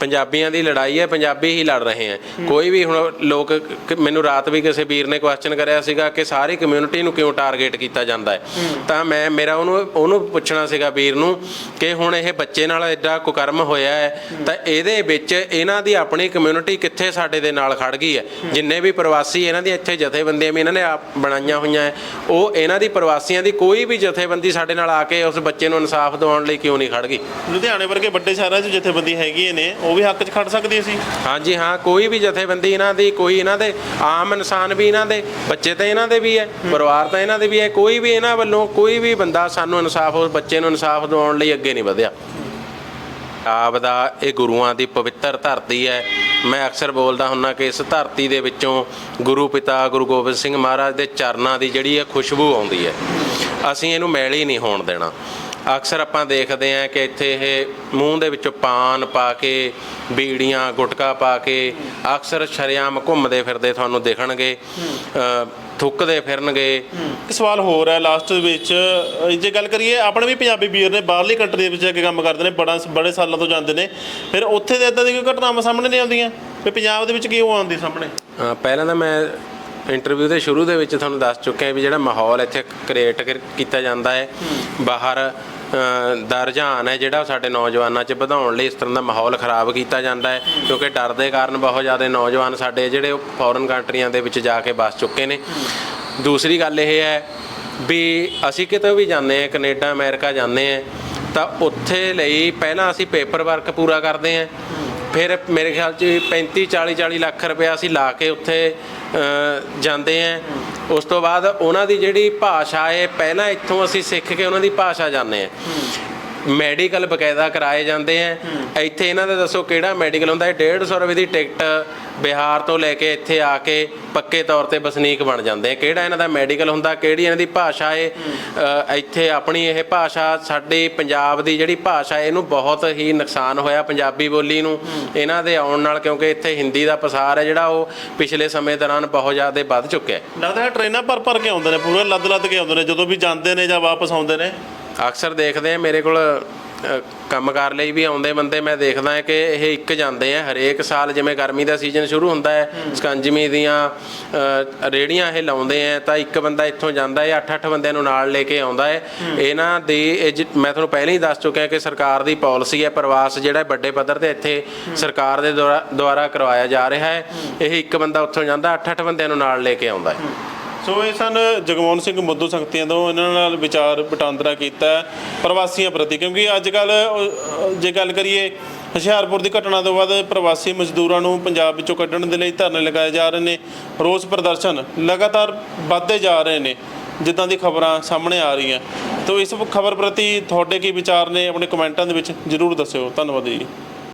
S1: ਪੰਜਾਬੀਆਂ ਦੀ ਲੜਾਈ ਹੈ, ਪੰਜਾਬੀ ਹੀ ਲੜ ਰਹੇ ਹੈ। ਕੋਈ ਵੀ ਹੁਣ ਲੋਕ ਮੈਨੂੰ ਰਾਤ ਵੀ ਕਿਸੇ ਵੀਰ ਨੇ ਕੁਐਸਚਨ ਕਰਿਆ ਸੀਗਾ ਕਿ ਸਾਰੀ ਕਮਿਊਨਿਟੀ ਨੂੰ ਕਿਉਂ ਟਾਰਗੇਟ ਕੀਤਾ ਜਾਂਦਾ ਹੈ? ਤਾਂ ਮੈਂ, ਮੇਰਾ ਉਹਨੂੰ ਉਹਨੂੰ ਪੁੱਛਣਾ ਸੀਗਾ ਵੀਰ ਨੂੰ ਕਿ ਹੁਣ ਇਹ ਬੱਚੇ ਨਾਲ ਐਡਾ ਕੁਕਰਮ ਹੋਇਆ ਹੈ, ਤਾਂ ਇਹਦੇ ਵਿੱਚ ਇਹਨਾਂ ਦੀ ਆਪਣੀ ਕਮਿਊਨਿਟੀ ਕਿੱਥੇ ਸਾਡੇ ਦੇ ਨਾਲ ਖੜ ਗਈ ਹੈ? ਜਿੰਨੇ ਵੀ ਪ੍ਰਵਾਸੀ ਇਹਨਾਂ ਦੀ ਇੱਥੇ ਜਥੇਬੰਦੀਆਂ ਵੀ ਇਹਨਾਂ ਨੇ ਆਪ ਬਣਾਈਆਂ ਹੋਈਆਂ ਹੈ, ਉਹ ਇਹਨਾਂ ਦੀ ਪ੍ਰਵਾਸੀਆਂ ਦੀ ਕੋਈ ਵੀ ਜਥੇਬੰਦੀ ਸਾਡੇ ਨਾਲ ਆ ਕੇ ਉਸ ਬੱਚੇ ਨੂੰ ਇਨਸਾਫ ਦਿਵਾਉਣ ਲਈ ਕਿਉਂ ਨਹੀਂ ਖੜ ਗਈ?
S2: ਲੁਧਿਆਣੇ ਵਰਗੇ ਵੱਡੇ ਸ਼ਹਿਰਾਂ 'ਚ ਜਥੇਬੰਦੀ ਹੈਗੀਆਂ ਨੇ ਉਹ ਵੀ ਹੱਕ 'ਚ ਖੜ ਸਕਦੀ ਸੀ।
S1: ਹਾਂਜੀ ਹਾਂ ਕੋਈ ਵੀ ਜਥੇਬੰਦੀ ਇਹਨਾਂ ਦੀ ਕੋਈ ਇਹਨਾਂ ਦੇ ਆਮ ਇਨਸਾਨ ਵੀ ਇਹਨਾਂ ਦੇ ਬੱਚੇ ਤਾਂ ਇਹਨਾਂ ਦੇ ਵੀ ਹੈ ਪਰਿਵਾਰ ਤਾਂ ਇਹਨਾਂ ਦੇ ਵੀ ਹੈ ਕੋਈ ਵੀ ਇਹਨਾਂ ਵੱਲੋਂ ਕੋਈ ਵੀ ਬੰਦਾ ਸਾਨੂੰ ਇਨਸਾਫ ਉਸ ਬੱਚੇ ਨੂੰ ਇਨਸਾਫ ਦਿਵਾਉਣ ਲਈ ਅੱਗੇ ਨਹੀਂ ਵਧਿਆ। ਆਪ ਦਾ ਇਹ ਗੁਰੂਆਂ ਦੀ ਪਵਿੱਤਰ ਧਰਤੀ ਹੈ। ਮੈਂ ਅਕਸਰ ਬੋਲਦਾ ਹੁੰਨਾ ਕਿ ਇਸ ਧਰਤੀ ਦੇ ਵਿੱਚੋਂ ਗੁਰੂ ਪਿਤਾ ਗੁਰੂ ਗੋਬਿੰਦ ਸਿੰਘ ਮਹਾਰਾਜ ਦੇ ਚਰਨਾਂ ਦੀ ਜਿਹੜੀ ਹੈ ਖੁਸ਼ਬੂ ਆਉਂਦੀ ਹੈ। ਅਸੀਂ ਇਹਨੂੰ ਮੈਲ ਹੀ ਨਹੀਂ ਹੋਣ ਦੇਣਾ। ਅਕਸਰ ਆਪਾਂ ਦੇਖਦੇ ਹਾਂ ਕਿ ਇੱਥੇ ਇਹ ਮੂੰਹ ਦੇ ਵਿੱਚੋਂ ਪਾਨ ਪਾ ਕੇ ਬੀੜੀਆਂ ਗੁਟਕਾ ਪਾ ਕੇ ਅਕਸਰ ਸ਼ਰੇਆਮ ਘੁੰਮਦੇ ਫਿਰਦੇ ਤੁਹਾਨੂੰ ਦਿਖਣਗੇ ਥੁੱਕਦੇ ਫਿਰਨਗੇ।
S2: ਇੱਕ ਸਵਾਲ ਹੋਰ ਹੈ ਲਾਸਟ ਵਿੱਚ ਜੇ ਗੱਲ ਕਰੀਏ ਆਪਣੇ ਵੀ ਪੰਜਾਬੀ ਵੀਰ ਨੇ ਬਾਹਰਲੀ ਕੰਟਰੀ ਦੇ ਵਿੱਚ ਜਾ ਕੇ ਕੰਮ ਕਰਦੇ ਨੇ ਬੜਾ ਬੜੇ ਸਾਲਾਂ ਤੋਂ ਜਾਂਦੇ ਨੇ ਫਿਰ ਉੱਥੇ ਦੇ ਇਦਾਂ ਦੀ ਕੋਈ ਘਟਨਾਵਾਂ ਸਾਹਮਣੇ ਨਹੀਂ ਆਉਂਦੀਆਂ? ਵੀ ਪੰਜਾਬ ਦੇ ਵਿੱਚ ਕਿਉਂ ਆਉਂਦੀ ਸਾਹਮਣੇ?
S1: ਪਹਿਲਾਂ ਤਾਂ ਮੈਂ ਇੰਟਰਵਿਊ ਦੇ ਸ਼ੁਰੂ ਦੇ ਵਿੱਚ ਤੁਹਾਨੂੰ ਦੱਸ ਚੁੱਕਿਆ ਵੀ ਜਿਹੜਾ ਮਾਹੌਲ ਇੱਥੇ ਕ੍ਰੀਏਟ ਕੀਤਾ ਜਾਂਦਾ ਹੈ। ਬਾਹਰ ਦਾ ਰੁਝਾਨ ਹੈ ਜਿਹੜਾ ਸਾਡੇ ਨੌਜਵਾਨਾਂ 'ਚ ਵਧਾਉਣ ਲਈ ਇਸ ਤਰ੍ਹਾਂ ਦਾ ਮਾਹੌਲ ਖਰਾਬ ਕੀਤਾ ਜਾਂਦਾ ਹੈ ਕਿਉਂਕਿ ਡਰ ਦੇ ਕਾਰਨ ਬਹੁਤ ਜ਼ਿਆਦਾ ਨੌਜਵਾਨ ਸਾਡੇ ਜਿਹੜੇ ਉਹ ਫੋਰਨ ਕੰਟਰੀਆਂ ਦੇ ਵਿੱਚ ਜਾ ਕੇ ਵਸ ਚੁੱਕੇ ਨੇ। ਦੂਸਰੀ ਗੱਲ ਇਹ ਹੈ ਵੀ ਅਸੀਂ ਕਿਤੇ ਵੀ ਜਾਂਦੇ ਹਾਂ ਕੈਨੇਡਾ ਅਮਰੀਕਾ ਜਾਂਦੇ ਹਾਂ ਤਾਂ ਉੱਥੇ ਲਈ ਪਹਿਲਾਂ ਅਸੀਂ ਪੇਪਰ ਵਰਕ ਪੂਰਾ ਕਰਦੇ ਹਾਂ। ਫਿਰ ਮੇਰੇ ਖਿਆਲ 'ਚ 35 40 40 ਲੱਖ ਰੁਪਇਆ ਅਸੀਂ ਲਾ ਕੇ ਉੱਥੇ ਜਾਂਦੇ ਆਂ ਉਸ ਤੋਂ ਬਾਅਦ ਉਹਨਾਂ ਦੀ ਜਿਹੜੀ ਭਾਸ਼ਾ ਹੈ, ਪਹਿਲਾਂ ਇੱਥੋਂ ਅਸੀਂ ਸਿੱਖ ਕੇ ਉਹਨਾਂ ਦੀ ਭਾਸ਼ਾ ਜਾਂਦੇ ਆਂ ਮੈਡੀਕਲ ਬਕਾਇਦਾ ਕਰਾਏ ਜਾਂਦੇ ਆ। ਇੱਥੇ ਇਹਨਾਂ ਦਾ ਦੱਸੋ ਕਿਹੜਾ ਮੈਡੀਕਲ ਹੁੰਦਾ? ਹੈ 150 ਰੁਪਏ ਦੀ ਟਿਕਟ ਬਿਹਾਰ ਤੋਂ ਲੈ ਕੇ ਇੱਥੇ ਆ ਕੇ ਪੱਕੇ ਤੌਰ ਤੇ ਵਸਨੀਕ ਬਣ ਜਾਂਦੇ ਆ। ਕਿਹੜਾ ਇਹਨਾਂ ਦਾ ਮੈਡੀਕਲ ਹੁੰਦਾ? ਕਿਹੜੀ ਇਹਨਾਂ ਦੀ ਭਾਸ਼ਾ ਹੈ। ਅ, ਇੱਥੇ ਆਪਣੀ ਇਹ ਭਾਸ਼ਾ ਸਾਡੀ ਪੰਜਾਬ ਦੀ ਜਿਹੜੀ ਭਾਸ਼ਾ ਹੈ, ਇਹਨੂੰ ਬਹੁਤ ਹੀ ਨੁਕਸਾਨ ਹੋਇਆ ਪੰਜਾਬੀ ਬੋਲੀ ਨੂੰ। ਇਹਨਾਂ ਦੇ ਆਉਣ ਨਾਲ ਕਿਉਂਕਿ ਇੱਥੇ ਹਿੰਦੀ ਦਾ ਪਸਾਰ ਹੈ ਜਿਹੜਾ ਉਹ ਪਿਛਲੇ ਸਮੇਂ ਦੌਰਾਨ ਬਹੁਤ ਜ਼ਿਆਦਾ ਵੱਧ ਚੁੱਕਿਆ ਹੈ।
S2: ਲੱਗਦਾ ਹੈ ਟ੍ਰੇਨਾਂ ਭਰ ਭਰ ਕੇ ਆਉਂਦੇ ਨੇ ਪੂਰੇ ਲੱਦ ਲੱਦ ਕੇ ਆਉਂਦੇ ਨੇ ਜਦੋਂ ਵੀ ਜਾਂਦੇ ਨੇ ਜਾਂ ਵਾਪਸ ਆਉਂਦੇ ਨੇ।
S1: ਅਕਸਰ ਦੇਖਦੇ ਆ ਮੇਰੇ ਕੋਲ ਅ, ਕੰਮਕਾਰ ਲਈ ਵੀ ਆਉਂਦੇ ਬੰਦੇ ਮੈਂ ਦੇਖਦਾ ਹਾਂ ਕਿ ਇਹ ਇੱਕ ਜਾਂਦੇ ਆ। ਹਰੇਕ ਸਾਲ ਜਿਵੇਂ ਗਰਮੀ ਦਾ ਸੀਜ਼ਨ ਸ਼ੁਰੂ ਹੁੰਦਾ ਹੈ ਸਕੰਜਮੀ ਦੀਆਂ ਅ, ਰੇਹੜੀਆਂ ਇਹ ਲਾਉਂਦੇ ਆ ਤਾਂ ਇੱਕ ਬੰਦਾ ਇੱਥੋਂ ਜਾਂਦਾ ਹੈ 8-8 ਬੰਦਿਆਂ ਨੂੰ ਨਾਲ ਲੈ ਕੇ ਆਉਂਦਾ ਹੈ। ਇਹਨਾਂ ਦੀ ਮੈਂ ਤੁਹਾਨੂੰ ਪਹਿਲਾਂ ਹੀ ਦੱਸ ਚੁੱਕਿਆ ਕਿ ਸਰਕਾਰ ਦੀ ਪਾਲਿਸੀ ਹੈ ਪ੍ਰਵਾਸ ਜਿਹੜਾ ਵੱਡੇ ਪੱਧਰ ਤੇ ਇੱਥੇ ਸਰਕਾਰ ਦੇ ਦੁਆਰਾ ਕਰਵਾਇਆ ਜਾ ਰਿਹਾ ਹੈ। ਇਹ ਇੱਕ ਬੰਦਾ ਉੱਥੋਂ ਜਾਂਦਾ 8-8 ਬੰਦਿਆਂ ਨੂੰ ਨਾਲ ਲੈ ਕੇ ਆਉਂਦਾ ਹੈ।
S2: ਸੋ ਇਹ ਸਨ ਜਗਮੋਹਨ ਸਿੰਘ ਮੁੱਦੂ ਸੰਗਤੀਆਂ ਤੋਂ ਇਹਨਾਂ ਨਾਲ ਵਿਚਾਰ ਵਟਾਂਦਰਾ ਕੀਤਾ ਪ੍ਰਵਾਸੀਆਂ ਪ੍ਰਤੀ, ਕਿਉਂਕਿ ਅੱਜ ਕੱਲ ਜੇ ਗੱਲ ਕਰੀਏ ਹੁਸ਼ਿਆਰਪੁਰ ਦੀ ਘਟਨਾ ਤੋਂ ਬਾਅਦ ਪ੍ਰਵਾਸੀ ਮਜ਼ਦੂਰਾਂ ਨੂੰ ਪੰਜਾਬ ਵਿੱਚੋਂ ਕੱਢਣ ਦੇ ਲਈ ਧਰਨੇ ਲਗਾਏ ਜਾ ਰਹੇ ਨੇ। ਰੋਸ ਪ੍ਰਦਰਸ਼ਨ ਲਗਾਤਾਰ ਵੱਧਦੇ ਜਾ ਰਹੇ ਨੇ, ਜਿੱਦਾਂ ਦੀ ਖਬਰਾਂ ਸਾਹਮਣੇ ਆ ਰਹੀਆਂ। ਤੋਂ ਇਸ ਖਬਰ ਪ੍ਰਤੀ ਤੁਹਾਡੇ ਕੀ ਵਿਚਾਰ ਨੇ? ਆਪਣੇ ਕਮੈਂਟਾਂ ਦੇ ਵਿੱਚ ਜਰੂਰ ਦੱਸਿਓ। ਧੰਨਵਾਦ ਜੀ।